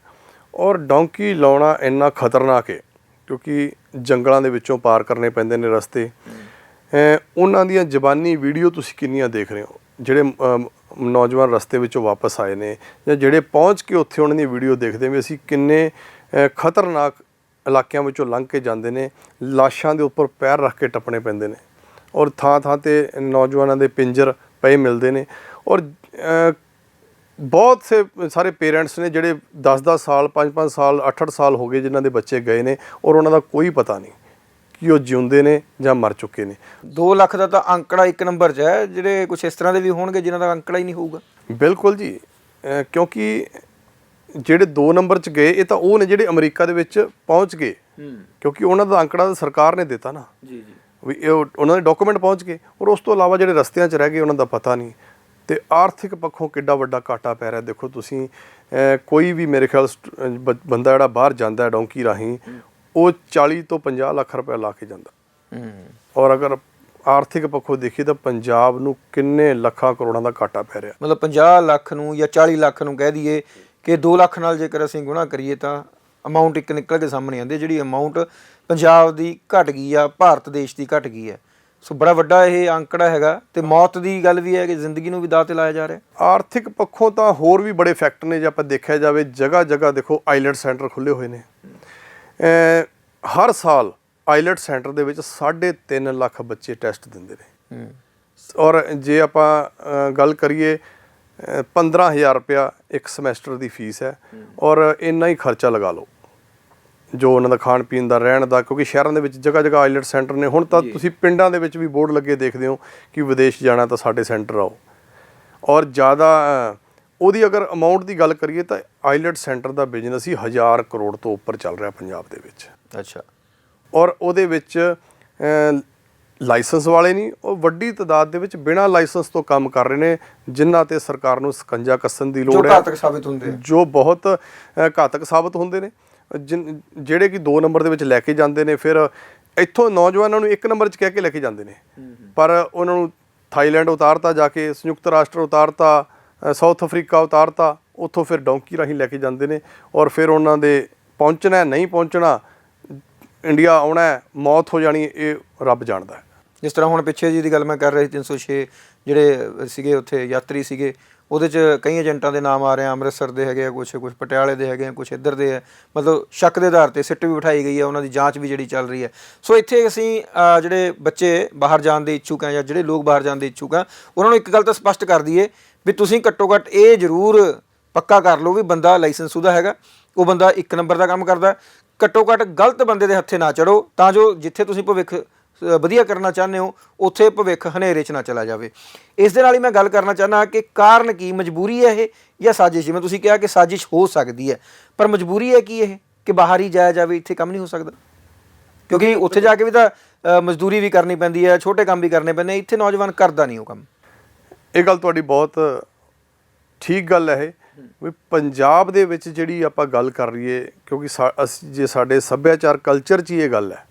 ਔਰ ਡੌਂਕੀ ਲਾਉਣਾ ਇੰਨਾ ਖਤਰਨਾਕ ਹੈ, ਕਿਉਂਕਿ ਜੰਗਲਾਂ ਦੇ ਵਿੱਚੋਂ ਪਾਰ ਕਰਨੇ ਪੈਂਦੇ ਨੇ ਰਸਤੇ। ਉਹਨਾਂ ਦੀਆਂ ਜ਼ਬਾਨੀ ਵੀਡੀਓ ਤੁਸੀਂ ਕਿੰਨੀਆਂ ਦੇਖ ਰਹੇ ਹੋ, ਜਿਹੜੇ ਨੌਜਵਾਨ ਰਸਤੇ ਵਿੱਚੋਂ ਵਾਪਸ ਆਏ ਨੇ ਜਾਂ ਜਿਹੜੇ ਪਹੁੰਚ ਕੇ ਉੱਥੇ ਉਹਨਾਂ ਦੀ ਵੀਡੀਓ ਦੇਖਦੇ ਵੀ ਅਸੀਂ ਕਿੰਨੇ ਖਤਰਨਾਕ ਇਲਾਕਿਆਂ ਵਿੱਚੋਂ ਲੰਘ ਕੇ ਜਾਂਦੇ ਨੇ, ਲਾਸ਼ਾਂ ਦੇ ਉੱਪਰ ਪੈਰ ਰੱਖ ਕੇ ਟੱਪਣੇ ਪੈਂਦੇ ਨੇ ਔਰ ਥਾਂ ਥਾਂ ਤੇ ਨੌਜਵਾਨਾਂ ਦੇ ਪਿੰਜਰ ਪਏ ਮਿਲਦੇ ਨੇ ਔਰ ਬਹੁਤ ਸੇ, ਸਾਰੇ ਪੇਰੈਂਟਸ ਨੇ ਜਿਹੜੇ 10-10 ਸਾਲ 5-5 ਸਾਲ 8-8 ਸਾਲ ਹੋ ਗਏ ਜਿਨ੍ਹਾਂ ਦੇ ਬੱਚੇ ਗਏ ਨੇ ਔਰ ਉਹਨਾਂ ਦਾ ਕੋਈ ਪਤਾ ਨਹੀਂ। ਕਿ ਉਹ ਜਿਉਂਦੇ ਨੇ ਜਾਂ ਮਰ ਚੁੱਕੇ ਨੇ। 2 ਲੱਖ ਦਾ ਤਾਂ ਅੰਕੜਾ ਇੱਕ ਨੰਬਰ 'ਚ ਹੈ ਜਿਹੜੇ ਕੁਝ ਇਸ ਤਰ੍ਹਾਂ ਦੇ ਵੀ ਹੋਣਗੇ ਜਿਨ੍ਹਾਂ ਦਾ ਅੰਕੜਾ ਹੀ ਨਹੀਂ ਹੋਊਗਾ। ਬਿਲਕੁਲ ਜੀ। ਕਿਉਂਕਿ ਜਿਹੜੇ 2 ਨੰਬਰ 'ਚ ਗਏ ਇਹ ਤਾਂ ਉਹ ਨੇ ਜਿਹੜੇ ਅਮਰੀਕਾ ਦੇ ਵਿੱਚ ਪਹੁੰਚ ਗਏ। ਕਿਉਂਕਿ ਉਹਨਾਂ ਦਾ ਅੰਕੜਾ ਤਾਂ ਸਰਕਾਰ ਨੇ ਦਿੱਤਾ ਨਾ। ਜੀ ਜੀ। ਵੀ ਇਹ ਉਹ- ਉਹਨਾਂ ਦੇ ਡਾਕੂਮੈਂਟ ਪਹੁੰਚ ਗਏ। ਔਰ ਉਸ ਤੋਂ ਇਲਾਵਾ ਜਿਹੜੇ ਰਸਤਿਆਂ 'ਚ ਰਹਿ ਗਏ ਉਹਨਾਂ ਦਾ ਪਤਾ ਨਹੀਂ। ਤੇ ਆਰਥਿਕ ਪੱਖੋਂ ਕਿੱਡਾ ਵੱਡਾ ਘਾਟਾ ਪੈ ਰਿਹਾ। ਦੇਖੋ ਤੁਸੀਂ ਕੋਈ ਵੀ ਮੇਰੇ ਖਿਆਲ ਬੰਦਾ ਜਿਹੜਾ ਬਾਹਰ ਜਾਂਦਾ ਹੈ ਡੌਂਕੀ ਰਾਹੀਂ ਉਹ 40 ਤੋਂ 50 ਲੱਖ ਰੁਪਏ ਲਾ ਕੇ ਜਾਂਦਾ। ਹੂੰ ਔਰ ਅਗਰ ਆਰਥਿਕ ਪੱਖੋਂ ਦੇਖੀਏ ਤਾਂ ਪੰਜਾਬ ਨੂੰ ਕਿੰਨੇ ਲੱਖਾਂ ਕਰੋੜਾਂ ਦਾ ਘਾਟਾ ਪੈ ਰਿਹਾ। ਮਤਲਬ 50 ਲੱਖ ਨੂੰ ਜਾਂ 40 ਲੱਖ ਨੂੰ ਕਹਿ ਦਈਏ ਕਿ 2 ਲੱਖ ਨਾਲ ਜੇਕਰ ਅਸੀਂ ਗੁਣਾ ਕਰੀਏ ਤਾਂ ਅਮਾਉਂਟ ਇੱਕ ਨਿਕਲ ਕੇ ਸਾਹਮਣੇ ਆਉਂਦੀ ਜਿਹੜੀ ਅਮਾਉਂਟ ਪੰਜਾਬ ਦੀ ਘਟ ਗਈ ਆ ਭਾਰਤ ਦੇਸ਼ ਦੀ ਘਟ ਗਈ ਹੈ ਸੋ ਬੜਾ ਵੱਡਾ ਇਹ ਅੰਕੜਾ ਹੈਗਾ ਤੇ ਮੌਤ ਦੀ ਗੱਲ ਵੀ ਹੈ ਕਿ ਜ਼ਿੰਦਗੀ ਨੂੰ ਵੀ ਦਾਅ ਤੇ ਲਾਇਆ ਜਾ ਰਿਹਾ। ਆਰਥਿਕ ਪੱਖੋਂ ਤਾਂ ਹੋਰ ਵੀ ਬੜੇ ਫੈਕਟਰ ਨੇ ਜੇ ਆਪਾਂ ਦੇਖਿਆ ਜਾਵੇ ਜਗ੍ਹਾ ਜਗ੍ਹਾ ਦੇਖੋ ਆਈਲੈਟ ਸੈਂਟਰ ਖੁੱਲੇ ਹੋਏ ਨੇ। ਹਰ ਸਾਲ ਆਈਲੈਟ ਸੈਂਟਰ ਦੇ ਵਿੱਚ 3.5 ਲੱਖ ਬੱਚੇ ਟੈਸਟ ਦਿੰਦੇ ਨੇ। ਹੂੰ। ਔਰ ਜੇ ਆਪਾਂ ਗੱਲ ਕਰੀਏ ਅਹ, 15000 ਰੁਪਇਆ ਇੱਕ ਸਮੈਸਟਰ ਦੀ ਫੀਸ ਹੈ। ਔਰ ਇੰਨਾ ਹੀ ਖਰਚਾ ਲਗਾ ਲਓ ਜੋ ਉਹਨਾਂ ਦਾ ਖਾਣ ਪੀਣ ਦਾ ਰਹਿਣ ਦਾ ਕਿਉਂਕਿ ਸ਼ਹਿਰਾਂ ਦੇ ਵਿੱਚ ਜਗ੍ਹਾ ਜਗ੍ਹਾ ਆਈਲੈਟ ਸੈਂਟਰ ਨੇ। ਹੁਣ ਤਾਂ ਤੁਸੀਂ ਪਿੰਡਾਂ ਦੇ ਵਿੱਚ ਵੀ ਬੋਰਡ ਲੱਗੇ ਦੇਖਦੇ ਹੋ ਕਿ ਵਿਦੇਸ਼ ਜਾਣਾ ਤਾਂ ਸਾਡੇ ਸੈਂਟਰ ਆਓ। ਔਰ ਜ਼ਿਆਦਾ ਉਹਦੀ ਅਗਰ ਅਮਾਉਂਟ ਦੀ ਗੱਲ ਕਰੀਏ ਤਾਂ ਆਈਲੈਟ ਸੈਂਟਰ ਦਾ ਬਿਜ਼ਨਸ ਹੀ 1000 ਕਰੋੜ ਤੋਂ ਉੱਪਰ ਚੱਲ ਰਿਹਾ ਪੰਜਾਬ ਦੇ ਵਿੱਚ। ਅੱਛਾ। ਔਰ ਉਹਦੇ ਵਿੱਚ ਲਾਇਸੈਂਸ ਵਾਲੇ ਨਹੀਂ ਉਹ ਵੱਡੀ ਤਾਦਾਦ ਦੇ ਵਿੱਚ ਬਿਨਾਂ ਲਾਇਸੈਂਸ ਤੋਂ ਕੰਮ ਕਰ ਰਹੇ ਨੇ ਜਿਨ੍ਹਾਂ ਤੇ ਸਰਕਾਰ ਨੂੰ ਸਕੰਜਾ ਕੱਸਣ ਦੀ ਜੋ ਲੋੜ ਹੈ। ਘਾਤਕ ਸਾਬਿਤ ਹੁੰਦੇ ਜੋ ਬਹੁਤ ਘਾਤਕ ਸਾਬਤ ਹੁੰਦੇ ਨੇ। ਜਿਹੜੇ ਕਿ 2 ਨੰਬਰ ਦੇ ਵਿੱਚ ਲੈ ਕੇ ਜਾਂਦੇ ਨੇ ਫਿਰ ਇੱਥੋਂ ਨੌਜਵਾਨਾਂ ਨੂੰ 1 ਨੰਬਰ 'ਚ ਕਹਿ ਕੇ ਲੈ ਕੇ ਜਾਂਦੇ ਨੇ। ਪਰ ਉਹਨਾਂ ਨੂੰ ਥਾਈਲੈਂਡ ਉਤਾਰਤਾ ਜਾ ਕੇ ਸੰਯੁਕਤ ਰਾਸ਼ਟਰ ਉਤਾਰਤਾ ਸਾਊਥ ਅਫਰੀਕਾ ਉਤਾਰਤਾ, ਉੱਥੋਂ ਫਿਰ ਡੌਂਕੀ ਰਾਹੀਂ ਲੈ ਕੇ ਜਾਂਦੇ ਨੇ ਔਰ ਫਿਰ ਉਹਨਾਂ ਦੇ ਪਹੁੰਚਣਾ ਨਹੀਂ ਪਹੁੰਚਣਾ, ਇੰਡੀਆ ਆਉਣਾ ਮੌਤ ਹੋ ਜਾਣੀ ਇਹ ਰੱਬ ਜਾਣਦਾ ਹੈ। ਜਿਸ ਤਰ੍ਹਾਂ ਹੁਣ ਪਿੱਛੇ ਜੀ ਦੀ ਗੱਲ ਮੈਂ ਕਰ ਰਹੀ 306 ਜਿਹੜੇ ਸੀਗੇ ਉੱਥੇ ਯਾਤਰੀ ਸੀਗੇ, ਉਹਦੇ ਚ ਕਈ ਏਜੰਟਾਂ ਦੇ ਨਾਮ ਆ ਰਹੇ ਆ, ਅੰਮ੍ਰਿਤਸਰ ਦੇ ਹੈਗੇ ਆ ਕੁਝ ਕੁਝ ਪਟਿਆਲੇ ਦੇ ਹੈਗੇ ਆ ਕੁਝ ਇੱਧਰ ਦੇ ਆ, ਮਤਲਬ ਸ਼ੱਕ ਦੇ ਆਧਾਰ ਤੇ ਸਿੱਟ ਵੀ ਬਿਠਾਈ ਗਈ ਹੈ, ਉਹਨਾਂ ਦੀ ਜਾਂਚ ਵੀ ਜਿਹੜੀ ਚੱਲ ਰਹੀ ਹੈ। ਸੋ ਇੱਥੇ ਅਸੀਂ ਜਿਹੜੇ ਬੱਚੇ ਬਾਹਰ ਜਾਣ ਦੇ ਇੱਛੁਕ ਆ ਜਾਂ ਜਿਹੜੇ ਲੋਕ ਬਾਹਰ ਜਾਣ ਦੇ ਇੱਛੁਕ ਆ ਉਹਨਾਂ ਨੂੰ ਇੱਕ ਗੱਲ ਤਾਂ ਸਪਸ਼ਟ ਕਰ ਦਈਏ ਵੀ ਤੁਸੀਂ ਘੱਟੋ ਘੱਟ ਇਹ ਜ਼ਰੂਰ ਪੱਕਾ ਕਰ ਲਓ ਵੀ ਬੰਦਾ ਲਾਇਸੈਂਸ ਉਹਦਾ ਹੈਗਾ, ਉਹ ਬੰਦਾ ਇੱਕ ਨੰਬਰ ਦਾ ਕੰਮ ਕਰਦਾ, ਘੱਟੋ ਘੱਟ ਗਲਤ ਬੰਦੇ ਦੇ ਹੱਥੇ ਨਾ ਚੜੋ, ਤਾਂ ਜੋ ਜਿੱਥੇ ਤੁਸੀਂ ਭਵਿੱਖ ਵਧੀਆ ਕਰਨਾ ਚਾਹੁੰਦੇ ਹੋ, ਉੱਥੇ ਭਵਿੱਖ ਹਨੇਰੇ 'ਚ ਨਾ ਚਲਾ ਜਾਵੇ। ਇਸ ਦੇ ਨਾਲ ਹੀ ਮੈਂ ਗੱਲ ਕਰਨਾ ਚਾਹੁੰਦਾ ਕਿ ਕਾਰਨ ਕੀ, ਮਜਬੂਰੀ ਹੈ ਇਹ ਜਾਂ ਸਾਜ਼ਿਸ਼? ਜਿਵੇਂ ਤੁਸੀਂ ਕਿਹਾ ਕਿ ਸਾਜ਼ਿਸ਼ ਹੋ ਸਕਦੀ ਹੈ, ਪਰ ਮਜਬੂਰੀ ਹੈ ਕੀ ਇਹ? ਕਿ ਬਾਹਰ ਹੀ ਜਾਇਆ ਜਾਵੇ, ਇੱਥੇ ਕੰਮ ਨਹੀਂ ਹੋ ਸਕਦਾ? ਕਿਉਂਕਿ ਉੱਥੇ ਜਾ ਕੇ ਵੀ ਤਾਂ ਮਜ਼ਦੂਰੀ ਵੀ ਕਰਨੀ ਪੈਂਦੀ ਹੈ, ਛੋਟੇ ਕੰਮ ਵੀ ਕਰਨੇ ਪੈਂਦੇ, ਇੱਥੇ ਨੌਜਵਾਨ ਕਰਦਾ ਨਹੀਂ ਉਹ ਕੰਮ। ਇਹ ਗੱਲ ਤੁਹਾਡੀ ਬਹੁਤ ਠੀਕ ਗੱਲ ਹੈ ਵੀ ਪੰਜਾਬ ਦੇ ਵਿੱਚ ਜਿਹੜੀ ਆਪਾਂ ਗੱਲ ਕਰ ਰਹੀਏ ਕਿਉਂਕਿ ਸਾ- ਅਸੀਂ ਜੇ ਸਾਡੇ ਸੱਭਿਆਚਾਰ ਕਲਚਰ 'ਚ ਹੀ ਇਹ ਗੱਲ ਹੈ।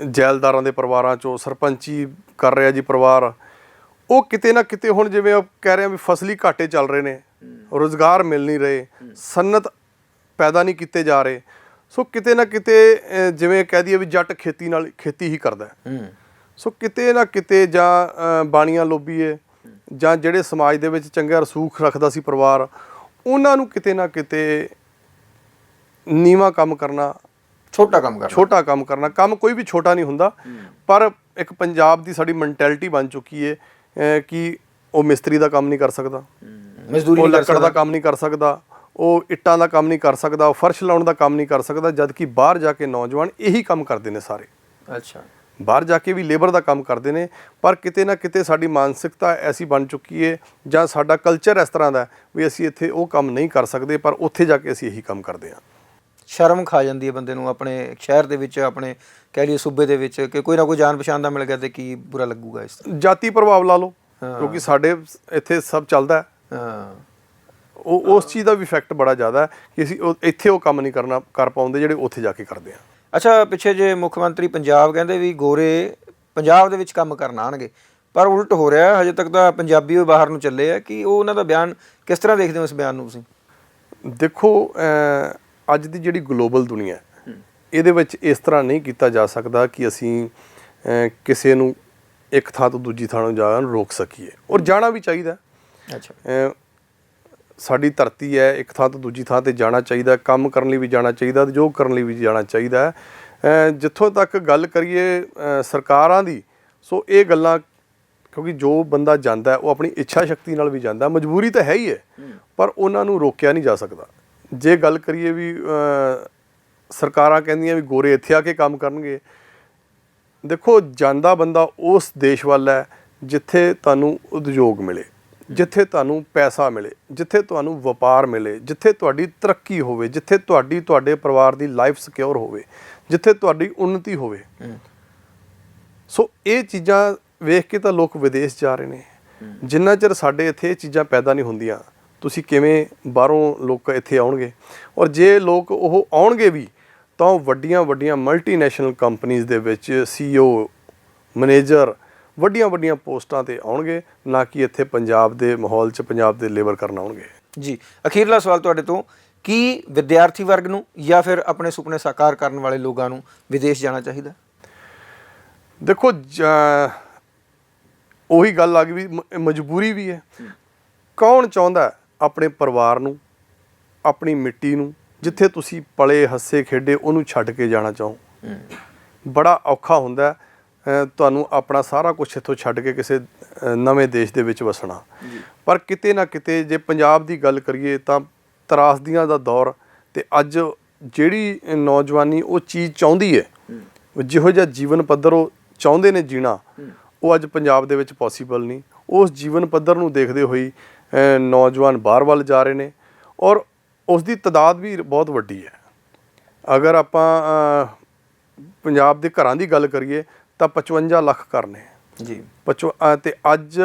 ਜੈਲਦਾਰਾਂ ਦੇ ਪਰਿਵਾਰਾਂ 'ਚੋਂ ਸਰਪੰਚੀ ਕਰ ਰਿਹਾ ਜੀ ਪਰਿਵਾਰ ਉਹ ਕਿਤੇ ਨਾ ਕਿਤੇ ਹੁਣ ਜਿਵੇਂ ਉਹ ਕਹਿ ਰਹੇ ਆ ਵੀ ਫਸਲੀ ਘਾਟੇ ਚੱਲ ਰਹੇ ਨੇ ਰੋਜ਼ਗਾਰ ਮਿਲ ਨਹੀਂ ਰਹੇ ਸਨਅਤ ਪੈਦਾ ਨਹੀਂ ਕੀਤੇ ਜਾ ਰਹੇ। ਸੋ ਕਿਤੇ ਨਾ ਕਿਤੇ ਜਿਵੇਂ ਕਹਿ ਦਈਏ ਵੀ ਜੱਟ ਖੇਤੀ ਨਾਲ ਖੇਤੀ ਹੀ ਕਰਦਾ ਹੂੰ। ਸੋ ਕਿਤੇ ਨਾ ਕਿਤੇ ਜਾਂ ਬਾਣੀਆਂ ਲੋਬੀਏ ਜਾਂ ਜਿਹੜੇ ਸਮਾਜ ਦੇ ਵਿੱਚ ਚੰਗਾ ਰਸੂਖ ਰੱਖਦਾ ਸੀ ਪਰਿਵਾਰ ਉਹਨਾਂ ਨੂੰ ਕਿਤੇ ਨਾ ਕਿਤੇ ਨੀਵਾ ਕੰਮ ਕਰਨਾ ਛੋਟਾ ਕੰਮ ਕਰਨਾ। ਛੋਟਾ ਕੰਮ ਕਰਨਾ ਕੰਮ ਕੋਈ ਵੀ ਛੋਟਾ ਨਹੀਂ ਹੁੰਦਾ ਪਰ ਇੱਕ ਪੰਜਾਬ ਦੀ ਸਾਡੀ ਮੈਂਟੈਲਿਟੀ ਬਣ ਚੁੱਕੀ ਹੈ ਅ, ਕਿ ਉਹ ਮਿਸਤਰੀ ਦਾ ਕੰਮ ਨਹੀਂ ਕਰ ਸਕਦਾ ਮਜ਼ਦੂਰੀ ਉਹ ਲੱਕੜ ਦਾ ਕੰਮ ਨਹੀਂ ਕਰ ਸਕਦਾ ਉਹ ਇੱਟਾਂ ਦਾ ਕੰਮ ਨਹੀਂ ਕਰ ਸਕਦਾ ਉਹ ਫਰਸ਼ ਲਾਉਣ ਦਾ ਕੰਮ ਨਹੀਂ ਕਰ ਸਕਦਾ ਜਦ ਕਿ ਬਾਹਰ ਜਾ ਕੇ ਨੌਜਵਾਨ ਇਹੀ ਕੰਮ ਕਰਦੇ ਨੇ ਸਾਰੇ। ਅੱਛਾ। ਬਾਹਰ ਜਾ ਕੇ ਵੀ ਲੇਬਰ ਦਾ ਕੰਮ ਕਰਦੇ ਨੇ ਪਰ ਕਿਤੇ ਨਾ ਕਿਤੇ ਸਾਡੀ ਮਾਨਸਿਕਤਾ ਐਸੀ ਬਣ ਚੁੱਕੀ ਹੈ ਜਾਂ ਸਾਡਾ ਕਲਚਰ ਇਸ ਤਰ੍ਹਾਂ ਦਾ ਵੀ ਅਸੀਂ ਇੱਥੇ ਉਹ ਕੰਮ ਨਹੀਂ ਕਰ ਸਕਦੇ ਪਰ ਉੱਥੇ ਜਾ ਕੇ ਅਸੀਂ ਇਹੀ ਕੰਮ ਕਰਦੇ ਹਾਂ। ਸ਼ਰਮ ਖਾ ਜਾਂਦੀ ਹੈ ਬੰਦੇ ਨੂੰ ਆਪਣੇ ਸ਼ਹਿਰ ਦੇ ਵਿੱਚ ਆਪਣੇ ਕਹਿ ਲਈਏ ਸੂਬੇ ਦੇ ਵਿੱਚ ਕਿ ਕੋਈ ਨਾ ਕੋਈ ਜਾਣ ਪਛਾਣ ਦਾ ਮਿਲ ਗਿਆ ਤੇ ਕੀ ਬੁਰਾ ਲੱਗੂਗਾ ਇਸ ਤੋਂ ਜਾਤੀ ਪ੍ਰਭਾਵ ਲਾ ਲਓ। ਕਿਉਂਕਿ ਸਾਡੇ ਇੱਥੇ ਸਭ ਚੱਲਦਾ ਹੈ। ਉਹ ਉਸ ਚੀਜ਼ ਦਾ ਵੀ ਇਫੈਕਟ ਬੜਾ ਜ਼ਿਆਦਾ ਹੈ ਕਿ ਅਸੀਂ ਇੱਥੇ ਉਹ ਕੰਮ ਨਹੀਂ ਕਰਨਾ ਕਰ ਪਾਉਂਦੇ ਜਿਹੜੇ ਉੱਥੇ ਜਾ ਕੇ ਕਰਦੇ ਆ ਅੱਛਾ ਪਿੱਛੇ ਜੇ ਮੁੱਖ ਮੰਤਰੀ ਪੰਜਾਬ ਕਹਿੰਦੇ ਵੀ ਗੋਰੇ ਪੰਜਾਬ ਦੇ ਵਿੱਚ ਕੰਮ ਕਰਨ ਆਣਗੇ ਪਰ ਉਲਟ ਹੋ ਰਿਹਾ। ਹਜੇ ਤੱਕ ਤਾਂ ਪੰਜਾਬੀ ਉਹ ਬਾਹਰ ਨੂੰ ਚੱਲੇ ਆ ਕਿ ਉਹ ਉਹਨਾਂ ਦਾ ਬਿਆਨ ਕਿਸ ਤਰ੍ਹਾਂ ਦੇਖਦੇ ਹੋ ਇਸ ਬਿਆਨ ਨੂੰ ਤੁਸੀਂ ਦੇਖੋ ਅੱਜ ਦੀ ਜਿਹੜੀ ਗਲੋਬਲ ਦੁਨੀਆ ਇਹਦੇ ਵਿੱਚ ਇਸ ਤਰ੍ਹਾਂ ਨਹੀਂ ਕੀਤਾ ਜਾ ਸਕਦਾ ਕਿ ਅਸੀਂ ਕਿਸੇ ਨੂੰ ਇੱਕ ਥਾਂ ਤੋਂ ਦੂਜੀ ਥਾਂ ਨੂੰ ਜਾਣ ਰੋਕ ਸਕੀਏ ਔਰ ਜਾਣਾ ਵੀ ਚਾਹੀਦਾ। ਅੱਛਾ ਸਾਡੀ ਧਰਤੀ ਹੈ, ਇੱਕ ਥਾਂ ਤੋਂ ਦੂਜੀ ਥਾਂ ਤੇ ਜਾਣਾ ਚਾਹੀਦਾ, ਕੰਮ ਕਰਨ ਲਈ ਵੀ ਜਾਣਾ ਚਾਹੀਦਾ ਤੇ ਜੋ ਕਰਨ ਲਈ ਵੀ ਜਾਣਾ ਚਾਹੀਦਾ ਜਿੱਥੋਂ ਤੱਕ ਗੱਲ ਕਰੀਏ ਸਰਕਾਰਾਂ ਦੀ, ਸੋ ਇਹ ਗੱਲਾਂ, ਕਿਉਂਕਿ ਜੋ ਬੰਦਾ ਜਾਂਦਾ ਉਹ ਆਪਣੀ ਇੱਛਾ ਸ਼ਕਤੀ ਨਾਲ ਵੀ ਜਾਂਦਾ ਮਜਬੂਰੀ ਤਾਂ ਹੈ ਹੀ ਹੈ, ਪਰ ਉਹਨਾਂ ਨੂੰ ਰੋਕਿਆ ਨਹੀਂ ਜਾ ਸਕਦਾ। ਜੇ ਗੱਲ ਕਰੀਏ ਵੀ ਸਰਕਾਰਾਂ ਕਹਿੰਦੀਆਂ ਵੀ ਗੋਰੇ ਇੱਥੇ ਆ ਕੇ ਕੰਮ ਕਰਨਗੇ, ਦੇਖੋ, ਜਾਂਦਾ ਬੰਦਾ ਉਸ ਦੇਸ਼ ਵੱਲ ਹੈ, ਜਿੱਥੇ ਤੁਹਾਨੂੰ ਉਦਯੋਗ ਮਿਲੇ। ਜਿੱਥੇ ਤੁਹਾਨੂੰ ਪੈਸਾ ਮਿਲੇ ਜਿੱਥੇ ਤੁਹਾਨੂੰ ਵਪਾਰ ਮਿਲੇ ਜਿੱਥੇ ਤੁਹਾਡੀ ਤਰੱਕੀ ਹੋਵੇ ਜਿੱਥੇ ਤੁਹਾਡੀ ਤੁਹਾਡੇ ਪਰਿਵਾਰ ਦੀ ਲਾਈਫ ਸਿਕਿਉਰ ਹੋਵੇ ਜਿੱਥੇ ਤੁਹਾਡੀ ਉન્નਤੀ ਹੋਵੇ। ਸੋ ਇਹ ਚੀਜ਼ਾਂ ਵੇਖ ਕੇ ਤਾਂ ਲੋਕ ਵਿਦੇਸ਼ ਜਾ ਰਹੇ ਨੇ। ਜਿੰਨਾ ਚਿਰ ਸਾਡੇ ਇੱਥੇ ਇਹ ਚੀਜ਼ਾਂ ਪੈਦਾ ਨਹੀਂ ਹੁੰਦੀਆਂ ਤੁਸੀਂ ਕਿਵੇਂ ਬਾਹਰੋਂ ਲੋਕ ਇੱਥੇ ਆਉਣਗੇ? ਔਰ ਜੇ ਲੋਕ ਉਹ ਆਉਣਗੇ ਵੀ ਤਾਂ ਵੱਡੀਆਂ ਵੱਡੀਆਂ ਮਲਟੀਨੈਸ਼ਨਲ ਕੰਪਨੀਆਂ ਦੇ ਵਿੱਚ ਸੀਈਓ ਮੈਨੇਜਰ ਵੱਡੀਆਂ ਵੱਡੀਆਂ ਪੋਸਟਾਂ ਤੇ ਆਉਣਗੇ ਨਾ ਕਿ ਇੱਥੇ ਪੰਜਾਬ ਦੇ ਮਾਹੌਲ 'ਚ ਪੰਜਾਬ ਦੇ ਲੇਬਰ ਕਰਨ ਆਉਣਗੇ। ਜੀ ਅਖੀਰਲਾ ਸਵਾਲ ਤੁਹਾਡੇ ਤੋਂ ਕੀ ਵਿਦਿਆਰਥੀ ਵਰਗ ਨੂੰ ਜਾਂ ਫਿਰ ਆਪਣੇ ਸੁਪਨੇ ਸਾਕਾਰ ਕਰਨ ਵਾਲੇ ਲੋਕਾਂ ਨੂੰ ਵਿਦੇਸ਼ ਜਾਣਾ ਚਾਹੀਦਾ? ਦੇਖੋ ਉਹੀ ਗੱਲ ਆ ਗਈ ਵੀ ਮਜਬੂਰੀ ਵੀ ਹੈ। ਕੌਣ ਚਾਹੁੰਦਾ ਆਪਣੇ ਪਰਿਵਾਰ ਨੂੰ ਆਪਣੀ ਮਿੱਟੀ ਨੂੰ ਜਿੱਥੇ ਤੁਸੀਂ ਪਲੇ ਹੱਸੇ ਖੇਡੇ ਉਹਨੂੰ ਛੱਡ ਕੇ ਜਾਣਾ ਚਾਹੋ? ਬੜਾ ਔਖਾ ਹੁੰਦਾ। ਤੁਹਾਨੂੰ ਆਪਣਾ ਸਾਰਾ ਕੁਝ ਇੱਥੋਂ ਛੱਡ ਕੇ ਕਿਸੇ ਨਵੇਂ ਦੇਸ਼ ਦੇ ਵਿੱਚ ਵਸਣਾ। ਪਰ ਕਿਤੇ ਨਾ ਕਿਤੇ ਜੇ ਪੰਜਾਬ ਦੀ ਗੱਲ ਕਰੀਏ ਤਾਂ ਤਰਾਸਦੀਆਂ ਦਾ ਦੌਰ ਤੇ ਅੱਜ ਜਿਹੜੀ ਨੌਜਵਾਨੀ ਉਹ ਚੀਜ਼ ਚਾਹੁੰਦੀ ਹੈ। ਉਹ ਜਿਹੋ ਜਿਹਾ ਜੀਵਨ ਪੱਧਰ ਉਹ ਚਾਹੁੰਦੇ ਨੇ ਜੀਣਾ ਉਹ ਅੱਜ ਪੰਜਾਬ ਦੇ ਵਿੱਚ ਪੋਸੀਬਲ ਨਹੀਂ। ਉਸ ਜੀਵਨ ਪੱਧਰ ਨੂੰ ਦੇਖਦੇ ਹੋਈ ਨੌਜਵਾਨ ਬਾਹਰ ਵੱਲ ਜਾ ਰਹੇ ਨੇ ਔਰ ਉਸ ਦੀ ਤਦਾਦ ਵੀ ਬਹੁਤ ਵੱਡੀ ਹੈ ਅਗਰ ਆਪਾਂ ਪੰਜਾਬ ਦੇ ਘਰਾਂ ਦੀ ਗੱਲ ਕਰੀਏ ਤਾਂ 55 ਲੱਖ ਘਰ ਨੇ ਜੀ। ਪਚਵ ਅ, ਤੇ ਅੱਜ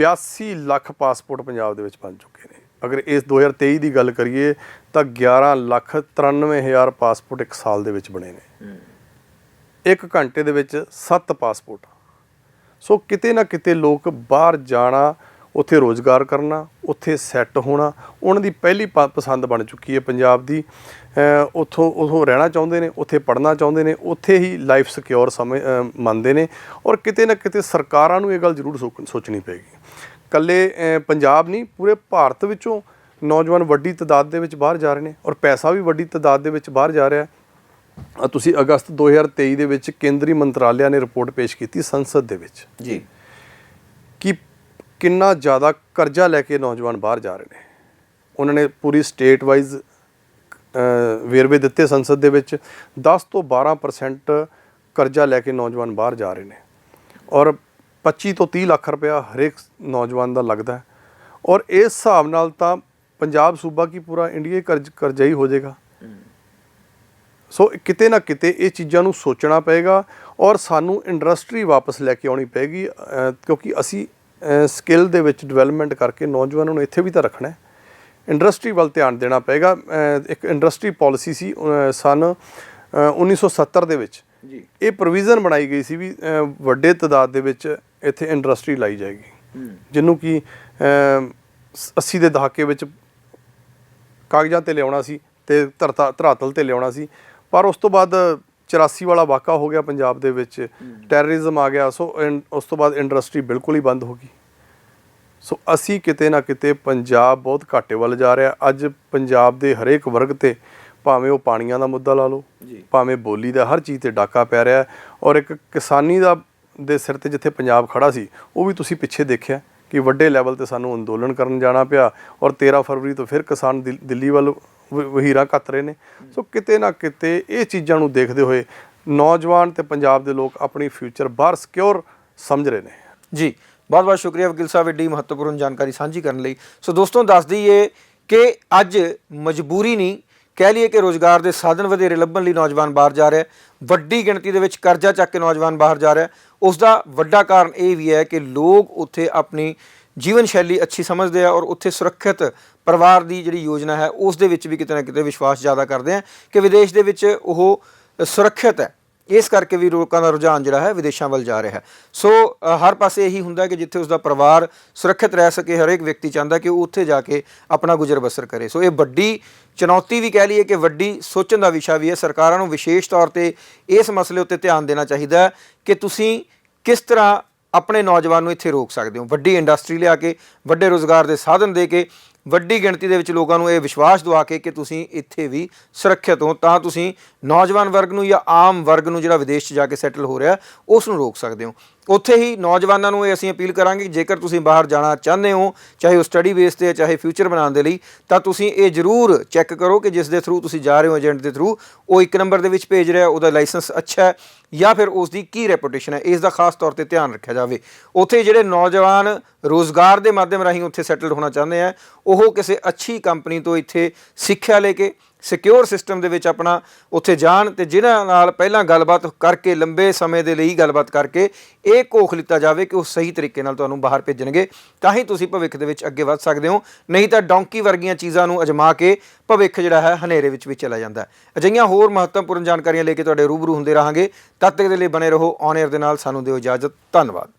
82 ਲੱਖ ਪਾਸਪੋਰਟ ਪੰਜਾਬ ਦੇ ਵਿੱਚ ਬਣ ਚੁੱਕੇ ਨੇ। ਅਗਰ ਇਸ 2023 ਦੀ ਗੱਲ ਕਰੀਏ ਤਾਂ 11 ਲੱਖ 93 ਹਜ਼ਾਰ ਪਾਸਪੋਰਟ ਇੱਕ ਸਾਲ ਦੇ ਵਿੱਚ ਬਣੇ ਨੇ। ਇੱਕ ਘੰਟੇ ਦੇ ਵਿੱਚ 7 ਪਾਸਪੋਰਟ। ਸੋ ਕਿਤੇ ਨਾ ਕਿਤੇ ਲੋਕ ਬਾਹਰ ਜਾਣਾ ਉੱਥੇ ਰੋਜ਼ਗਾਰ ਕਰਨਾ ਉੱਥੇ ਸੈੱਟ ਹੋਣਾ ਉਹਨਾਂ ਦੀ ਪਹਿਲੀ ਪਸੰਦ ਬਣ ਚੁੱਕੀ ਹੈ ਪੰਜਾਬ ਦੀ। ਉੱਥੋਂ ਉਹ ਰਹਿਣਾ ਚਾਹੁੰਦੇ ਨੇ ਉੱਥੇ ਪੜ੍ਹਨਾ ਚਾਹੁੰਦੇ ਨੇ ਉੱਥੇ ਹੀ ਲਾਈਫ ਸਿਕਿਉਰ ਸਮਝ ਅ, ਮੰਨਦੇ ਨੇ ਔਰ ਕਿਤੇ ਨਾ ਕਿਤੇ ਸਰਕਾਰਾਂ ਨੂੰ ਇਹ ਗੱਲ ਜ਼ਰੂਰ ਸੋਚ- ਸੋਚਣੀ ਪਏਗੀ। ਕੱਲੇ ਪੰਜਾਬ ਨਹੀਂ ਪੂਰੇ ਭਾਰਤ ਵਿੱਚੋਂ ਨੌਜਵਾਨ ਵੱਡੀ ਤਦਾਦ ਦੇ ਵਿੱਚ ਬਾਹਰ ਜਾ ਰਹੇ ਨੇ ਔਰ ਪੈਸਾ ਵੀ ਵੱਡੀ ਤਦਾਦ ਦੇ ਵਿੱਚ ਬਾਹਰ ਜਾ ਰਿਹਾ ਹੈ। ਤੁਸੀਂ ਅਗਸਤ 2023 ਦੇ ਵਿੱਚ ਕੇਂਦਰੀ ਮੰਤਰਾਲਿਆ ਨੇ ਰਿਪੋਰਟ ਪੇਸ਼ ਕੀਤੀ ਸੰਸਦ ਦੇ ਵਿੱਚ। ਜੀ। ਕਿ ਕਿੰਨਾ ਜ਼ਿਆਦਾ ਕਰਜ਼ਾ ਲੈ ਕੇ ਨੌਜਵਾਨ ਬਾਹਰ ਜਾ ਰਹੇ ਨੇ। ਉਹਨਾਂ ਨੇ ਪੂਰੀ ਸਟੇਟ ਵਾਈਜ਼ ਵੇਰਵੇ ਦਿੱਤੇ ਸੰਸਦ ਦੇ ਵਿੱਚ। 10 ਤੋਂ 12% ਕਰਜ਼ਾ ਲੈ ਕੇ ਨੌਜਵਾਨ ਬਾਹਰ ਜਾ ਰਹੇ ਨੇ। ਔਰ 25 ਤੋਂ 30 ਲੱਖ ਰੁਪਇਆ ਹਰੇਕ ਨੌਜਵਾਨ ਦਾ ਲੱਗਦਾ ਔਰ ਇਸ ਹਿਸਾਬ ਨਾਲ ਤਾਂ ਪੰਜਾਬ ਸੂਬਾ ਕੀ ਪੂਰਾ ਇੰਡੀਆ ਕਰਜ਼ ਕਰਜ਼ਾ ਹੀ ਹੋ ਜਾਏਗਾ। ਸੋ ਕਿਤੇ ਨਾ ਕਿਤੇ ਇਹ ਚੀਜ਼ਾਂ ਨੂੰ ਸੋਚਣਾ ਪਏਗਾ ਔਰ ਸਾਨੂੰ ਇੰਡਸਟਰੀ ਵਾਪਸ ਲੈ ਕੇ ਆਉਣੀ ਪਏਗੀ ਕਿਉਂਕਿ ਅਸੀਂ ਸਕਿੱਲ ਦੇ ਵਿੱਚ ਡਿਵੈਲਪਮੈਂਟ ਕਰਕੇ ਨੌਜਵਾਨਾਂ ਨੂੰ ਇੱਥੇ ਵੀ ਤਾਂ ਰੱਖਣਾ ਹੈ। ਇੰਡਸਟਰੀ ਵੱਲ ਧਿਆਨ ਦੇਣਾ ਪਏਗਾ। ਇੱਕ ਇੰਡਸਟਰੀ ਪਾਲਿਸੀ ਸੀ ਸਨ ਅਹ, 1970 ਦੇ ਵਿੱਚ। ਜੀ। ਇਹ ਪ੍ਰੋਵੀਜ਼ਨ ਬਣਾਈ ਗਈ ਸੀ ਵੀ ਵੱਡੇ ਤਦਾਦ ਦੇ ਵਿੱਚ ਇੱਥੇ ਇੰਡਸਟਰੀ ਲਾਈ ਜਾਏਗੀ। ਜਿਹਨੂੰ ਕਿ ਅਹ, 80 ਦੇ ਦਹਾਕੇ ਵਿੱਚ ਕਾਗਜ਼ਾਂ ਤੇ ਲਿਆਉਣਾ ਸੀ ਤੇ ਧਰਤਾ ਧਰਾਤਲ ਤੇ ਲਿਆਉਣਾ ਸੀ। ਪਰ ਉਸ ਤੋਂ ਬਾਅਦ 84 ਵਾਲਾ ਵਾਕਾ ਹੋ ਗਿਆ ਪੰਜਾਬ ਦੇ ਵਿੱਚ ਟੈਰਰਿਜ਼ਮ ਆ ਗਿਆ ਸੋ ਉਸ ਤੋਂ ਬਾਅਦ ਇੰਡਸਟਰੀ ਬਿਲਕੁਲ ਹੀ ਬੰਦ ਹੋ ਗਈ ਸੋ ਅਸੀਂ ਕਿਤੇ ਨਾ ਕਿਤੇ ਪੰਜਾਬ ਬਹੁਤ ਘਾਟੇ ਵੱਲ ਜਾ ਰਿਹਾ ਅੱਜ ਪੰਜਾਬ ਦੇ ਹਰੇਕ ਵਰਗ ਤੇ ਭਾਵੇਂ ਉਹ ਪਾਣੀਆਂ ਦਾ ਮੁੱਦਾ ਲਾ ਲਓ। ਭਾਵੇਂ ਬੋਲੀ ਦਾ ਹਰ ਚੀਜ਼ ਤੇ ਡਾਕਾ ਪੈ ਰਿਹਾ ਔਰ ਇੱਕ ਕਿਸਾਨੀ ਦਾ ਦੇ ਸਿਰ ਤੇ ਜਿੱਥੇ ਪੰਜਾਬ ਖੜਾ ਸੀ ਉਹ ਵੀ ਤੁਸੀਂ ਪਿੱਛੇ ਦੇਖਿਆ ਕਿ ਵੱਡੇ ਲੈਵਲ ਤੇ ਸਾਨੂੰ ਅੰਦੋਲਨ ਕਰਨ ਜਾਣਾ ਪਿਆ ਔਰ 13 ਫਰਵਰੀ ਤੋਂ ਫਿਰ ਕਿਸਾਨ ਦਿਲ- ਵੱਲ ਵਹੀਰਾਂ ਕੱਤ ਰਹੇ ਨੇ। ਸੋ ਕਿਤੇ ਨਾ ਕਿਤੇ ਇਹ ਚੀਜ਼ਾਂ ਨੂੰ ਦੇਖਦੇ ਹੋਏ ਨੌਜਵਾਨ ਤੇ ਪੰਜਾਬ ਦੇ ਲੋਕ ਆਪਣੀ ਫਿਊਚਰ ਬਾਹਰ ਸਿਕਿਉਰ ਸਮਝ ਰਹੇ ਨੇ। ਜੀ ਬਹੁਤ ਬਹੁਤ ਸ਼ੁਕਰੀਆ ਵਕੀਲ ਸਾਹਿਬ, ਏਡੀ ਮਹੱਤਵਪੂਰਨ ਜਾਣਕਾਰੀ ਸਾਂਝੀ ਕਰਨ ਲਈ। ਸੋ ਦੋਸਤੋ, ਦੱਸ ਦਈਏ ਕਿ ਅੱਜ ਮਜਬੂਰੀ ਨਹੀਂ, ਕਹਿ ਲਈਏ ਕਿ ਰੋਜ਼ਗਾਰ ਦੇ ਸਾਧਨ ਵਧੇਰੇ ਲੱਭਣ ਲਈ ਨੌਜਵਾਨ ਬਾਹਰ ਜਾ ਰਿਹਾ ਵੱਡੀ ਗਿਣਤੀ ਦੇ ਵਿੱਚ ਕਰਜ਼ਾ ਚੱਕ ਕੇ ਨੌਜਵਾਨ ਬਾਹਰ ਜਾ ਰਿਹਾ ਉਸ ਦਾ ਵੱਡਾ ਕਾਰਨ ਇਹ ਵੀ ਹੈ ਕਿ ਲੋਕ ਉੱਥੇ ਆਪਣੀ ਜੀਵਨ ਸ਼ੈਲੀ ਅੱਛੀ ਸਮਝਦੇ ਆ ਔਰ ਉੱਥੇ ਸੁਰੱਖਿਅਤ ਪਰਿਵਾਰ ਦੀ ਜਿਹੜੀ ਯੋਜਨਾ ਹੈ, ਉਸ ਦੇ ਵਿੱਚ ਵੀ ਕਿਤੇ ਨਾ ਕਿਤੇ ਵਿਸ਼ਵਾਸ ਜ਼ਿਆਦਾ ਕਰਦੇ ਆ ਕਿ ਵਿਦੇਸ਼ ਦੇ ਵਿੱਚ ਉਹ ਸੁਰੱਖਿਅਤ ਹੈ। ਇਸ ਕਰਕੇ ਵੀ ਲੋਕਾਂ ਦਾ ਰੁਝਾਨ ਜਿਹੜਾ ਹੈ ਵਿਦੇਸ਼ਾਂ ਵੱਲ ਜਾ ਰਿਹਾ ਹੈ। ਸੋ ਹਰ ਪਾਸੇ ਇਹੀ ਹੁੰਦਾ ਕਿ ਜਿੱਥੇ ਉਸਦਾ ਪਰਿਵਾਰ ਸੁਰੱਖਿਅਤ ਰਹਿ ਸਕੇ, ਹਰੇਕ ਵਿਅਕਤੀ ਚਾਹੁੰਦਾ ਕਿ ਉਹ ਉੱਥੇ ਜਾ ਕੇ ਆਪਣਾ ਗੁਜ਼ਰ ਬਸਰ ਕਰੇ। ਸੋ, ਇਹ ਵੱਡੀ ਚੁਣੌਤੀ ਵੀ ਕਹਿ ਲਈਏ ਕਿ ਵੱਡੀ ਸੋਚਣ ਦਾ ਵਿਸ਼ਾ ਵੀ ਹੈ। ਸਰਕਾਰਾਂ ਨੂੰ ਵਿਸ਼ੇਸ਼ ਤੌਰ ਤੇ ਇਸ ਮਸਲੇ ਉੱਤੇ ਧਿਆਨ ਦੇਣਾ ਚਾਹੀਦਾ ਕਿ ਤੁਸੀਂ ਕਿਸ ਤਰ੍ਹਾਂ ਆਪਣੇ ਨੌਜਵਾਨ ਨੂੰ ਇੱਥੇ ਰੋਕ ਸਕਦੇ ਹੋ। ਵੱਡੀ ਇੰਡਸਟਰੀ ਲਿਆ ਕੇ, ਵੱਡੇ ਰੋਜ਼ਗਾਰ ਦੇ ਸਾਧਨ ਦੇ ਕੇ, ਵੱਡੀ ਗਿਣਤੀ ਦੇ ਵਿੱਚ ਲੋਕਾਂ ਨੂੰ ਇਹ ਵਿਸ਼ਵਾਸ ਦਵਾ ਕੇ ਕਿ ਤੁਸੀਂ ਇੱਥੇ ਵੀ ਸੁਰੱਖਿਅਤ ਹੋ, ਤਾਂ ਤੁਸੀਂ ਨੌਜਵਾਨ ਵਰਗ ਨੂੰ ਜਾਂ ਆਮ ਵਰਗ ਨੂੰ ਜਿਹੜਾ ਵਿਦੇਸ਼ 'ਚ ਜਾ ਕੇ ਸੈਟਲ ਹੋ ਰਿਹਾ, ਉਸ ਨੂੰ ਰੋਕ ਸਕਦੇ ਹੋ। ਉੱਥੇ ਹੀ ਨੌਜਵਾਨਾਂ ਨੂੰ ਇਹ ਅਸੀਂ ਅਪੀਲ ਕਰਾਂਗੇ ਜੇਕਰ ਤੁਸੀਂ ਬਾਹਰ ਜਾਣਾ ਚਾਹੁੰਦੇ ਹੋ, ਚਾਹੇ ਉਹ ਸਟੱਡੀ ਬੇਸ ਤੇ ਹੈ, ਚਾਹੇ ਫਿਊਚਰ ਬਣਾਉਣ ਦੇ ਲਈ, ਤਾਂ ਤੁਸੀਂ ਇਹ ਜ਼ਰੂਰ ਚੈੱਕ ਕਰੋ ਕਿ ਜਿਸ ਦੇ ਥਰੂ ਤੁਸੀਂ ਜਾ ਰਹੇ ਹੋ ਏਜੰਟ ਦੇ ਥਰੂ ਉਹ ਇੱਕ ਨੰਬਰ ਦੇ ਵਿੱਚ ਭੇਜ ਰਿਹਾ, ਉਹਦਾ ਲਾਇਸੈਂਸ ਅੱਛਾ ਹੈ, ਜਾਂ ਫਿਰ ਉਸ ਦੀ ਕੀ ਰੈਪੂਟੇਸ਼ਨ ਹੈ, ਇਸ ਦਾ ਖਾਸ ਤੌਰ ਤੇ ਧਿਆਨ ਰੱਖਿਆ ਜਾਵੇ। ਉੱਥੇ ਜਿਹੜੇ ਨੌਜਵਾਨ ਰੋਜ਼ਗਾਰ ਦੇ ਮਾਧਿਅਮ ਰਾਹੀਂ ਉੱਥੇ ਸੈਟਲਡ ਹੋਣਾ ਚਾਹੁੰਦੇ ਆ, ਉਹ ਕਿਸੇ ਅੱਛੀ ਕੰਪਨੀ ਤੋਂ ਇੱਥੇ ਸਿੱਖਿਆ ਲੈ ਕੇ ਸਿਕਿਉਰ ਸਿਸਟਮ ਦੇ ਵਿੱਚ ਆਪਣਾ ਉੱਥੇ ਜਾਣ ਤੇ ਜਿਨ੍ਹਾਂ ਨਾਲ ਪਹਿਲਾਂ ਗੱਲਬਾਤ ਕਰਕੇ, ਲੰਬੇ ਸਮੇਂ ਦੇ ਲਈ ਗੱਲਬਾਤ ਕਰਕੇ ਇਹ ਕੋਖ ਲਿੱਤਾ ਜਾਵੇ ਕਿ ਉਹ ਸਹੀ ਤਰੀਕੇ ਨਾਲ ਤੁਹਾਨੂੰ ਬਾਹਰ ਭੇਜਣਗੇ, ਤਾਂ ਹੀ ਤੁਸੀਂ ਭਵਿੱਖ ਦੇ ਵਿੱਚ ਅੱਗੇ ਵੱਧ ਸਕਦੇ ਹੋ। ਨਹੀਂ ਤਾਂ ਡੌਂਕੀ ਵਰਗੀਆਂ ਚੀਜ਼ਾਂ ਨੂੰ ਅਜਮਾ ਕੇ ਭਵਿੱਖ ਜਿਹੜਾ ਹੈ ਹਨੇਰੇ ਵਿੱਚ ਵੀ ਚਲਾ ਜਾਂਦਾ ਅਜਿਹੀਆਂ ਹੋਰ ਮਹੱਤਵਪੂਰਨ ਜਾਣਕਾਰੀਆਂ ਲੈ ਕੇ ਤੁਹਾਡੇ ਰੂਬਰੂ ਹੁੰਦੇ ਰਹਾਂਗੇ। ਤਦ ਤੱਕ ਦੇ ਲਈ ਬਣੇ ਰਹੋ ਔਨ 에ਅਰ ਦੇ ਨਾਲ ਸਾਨੂੰ ਦਿਓ ਇਜਾਜ਼ਤ। ਧੰਨਵਾਦ।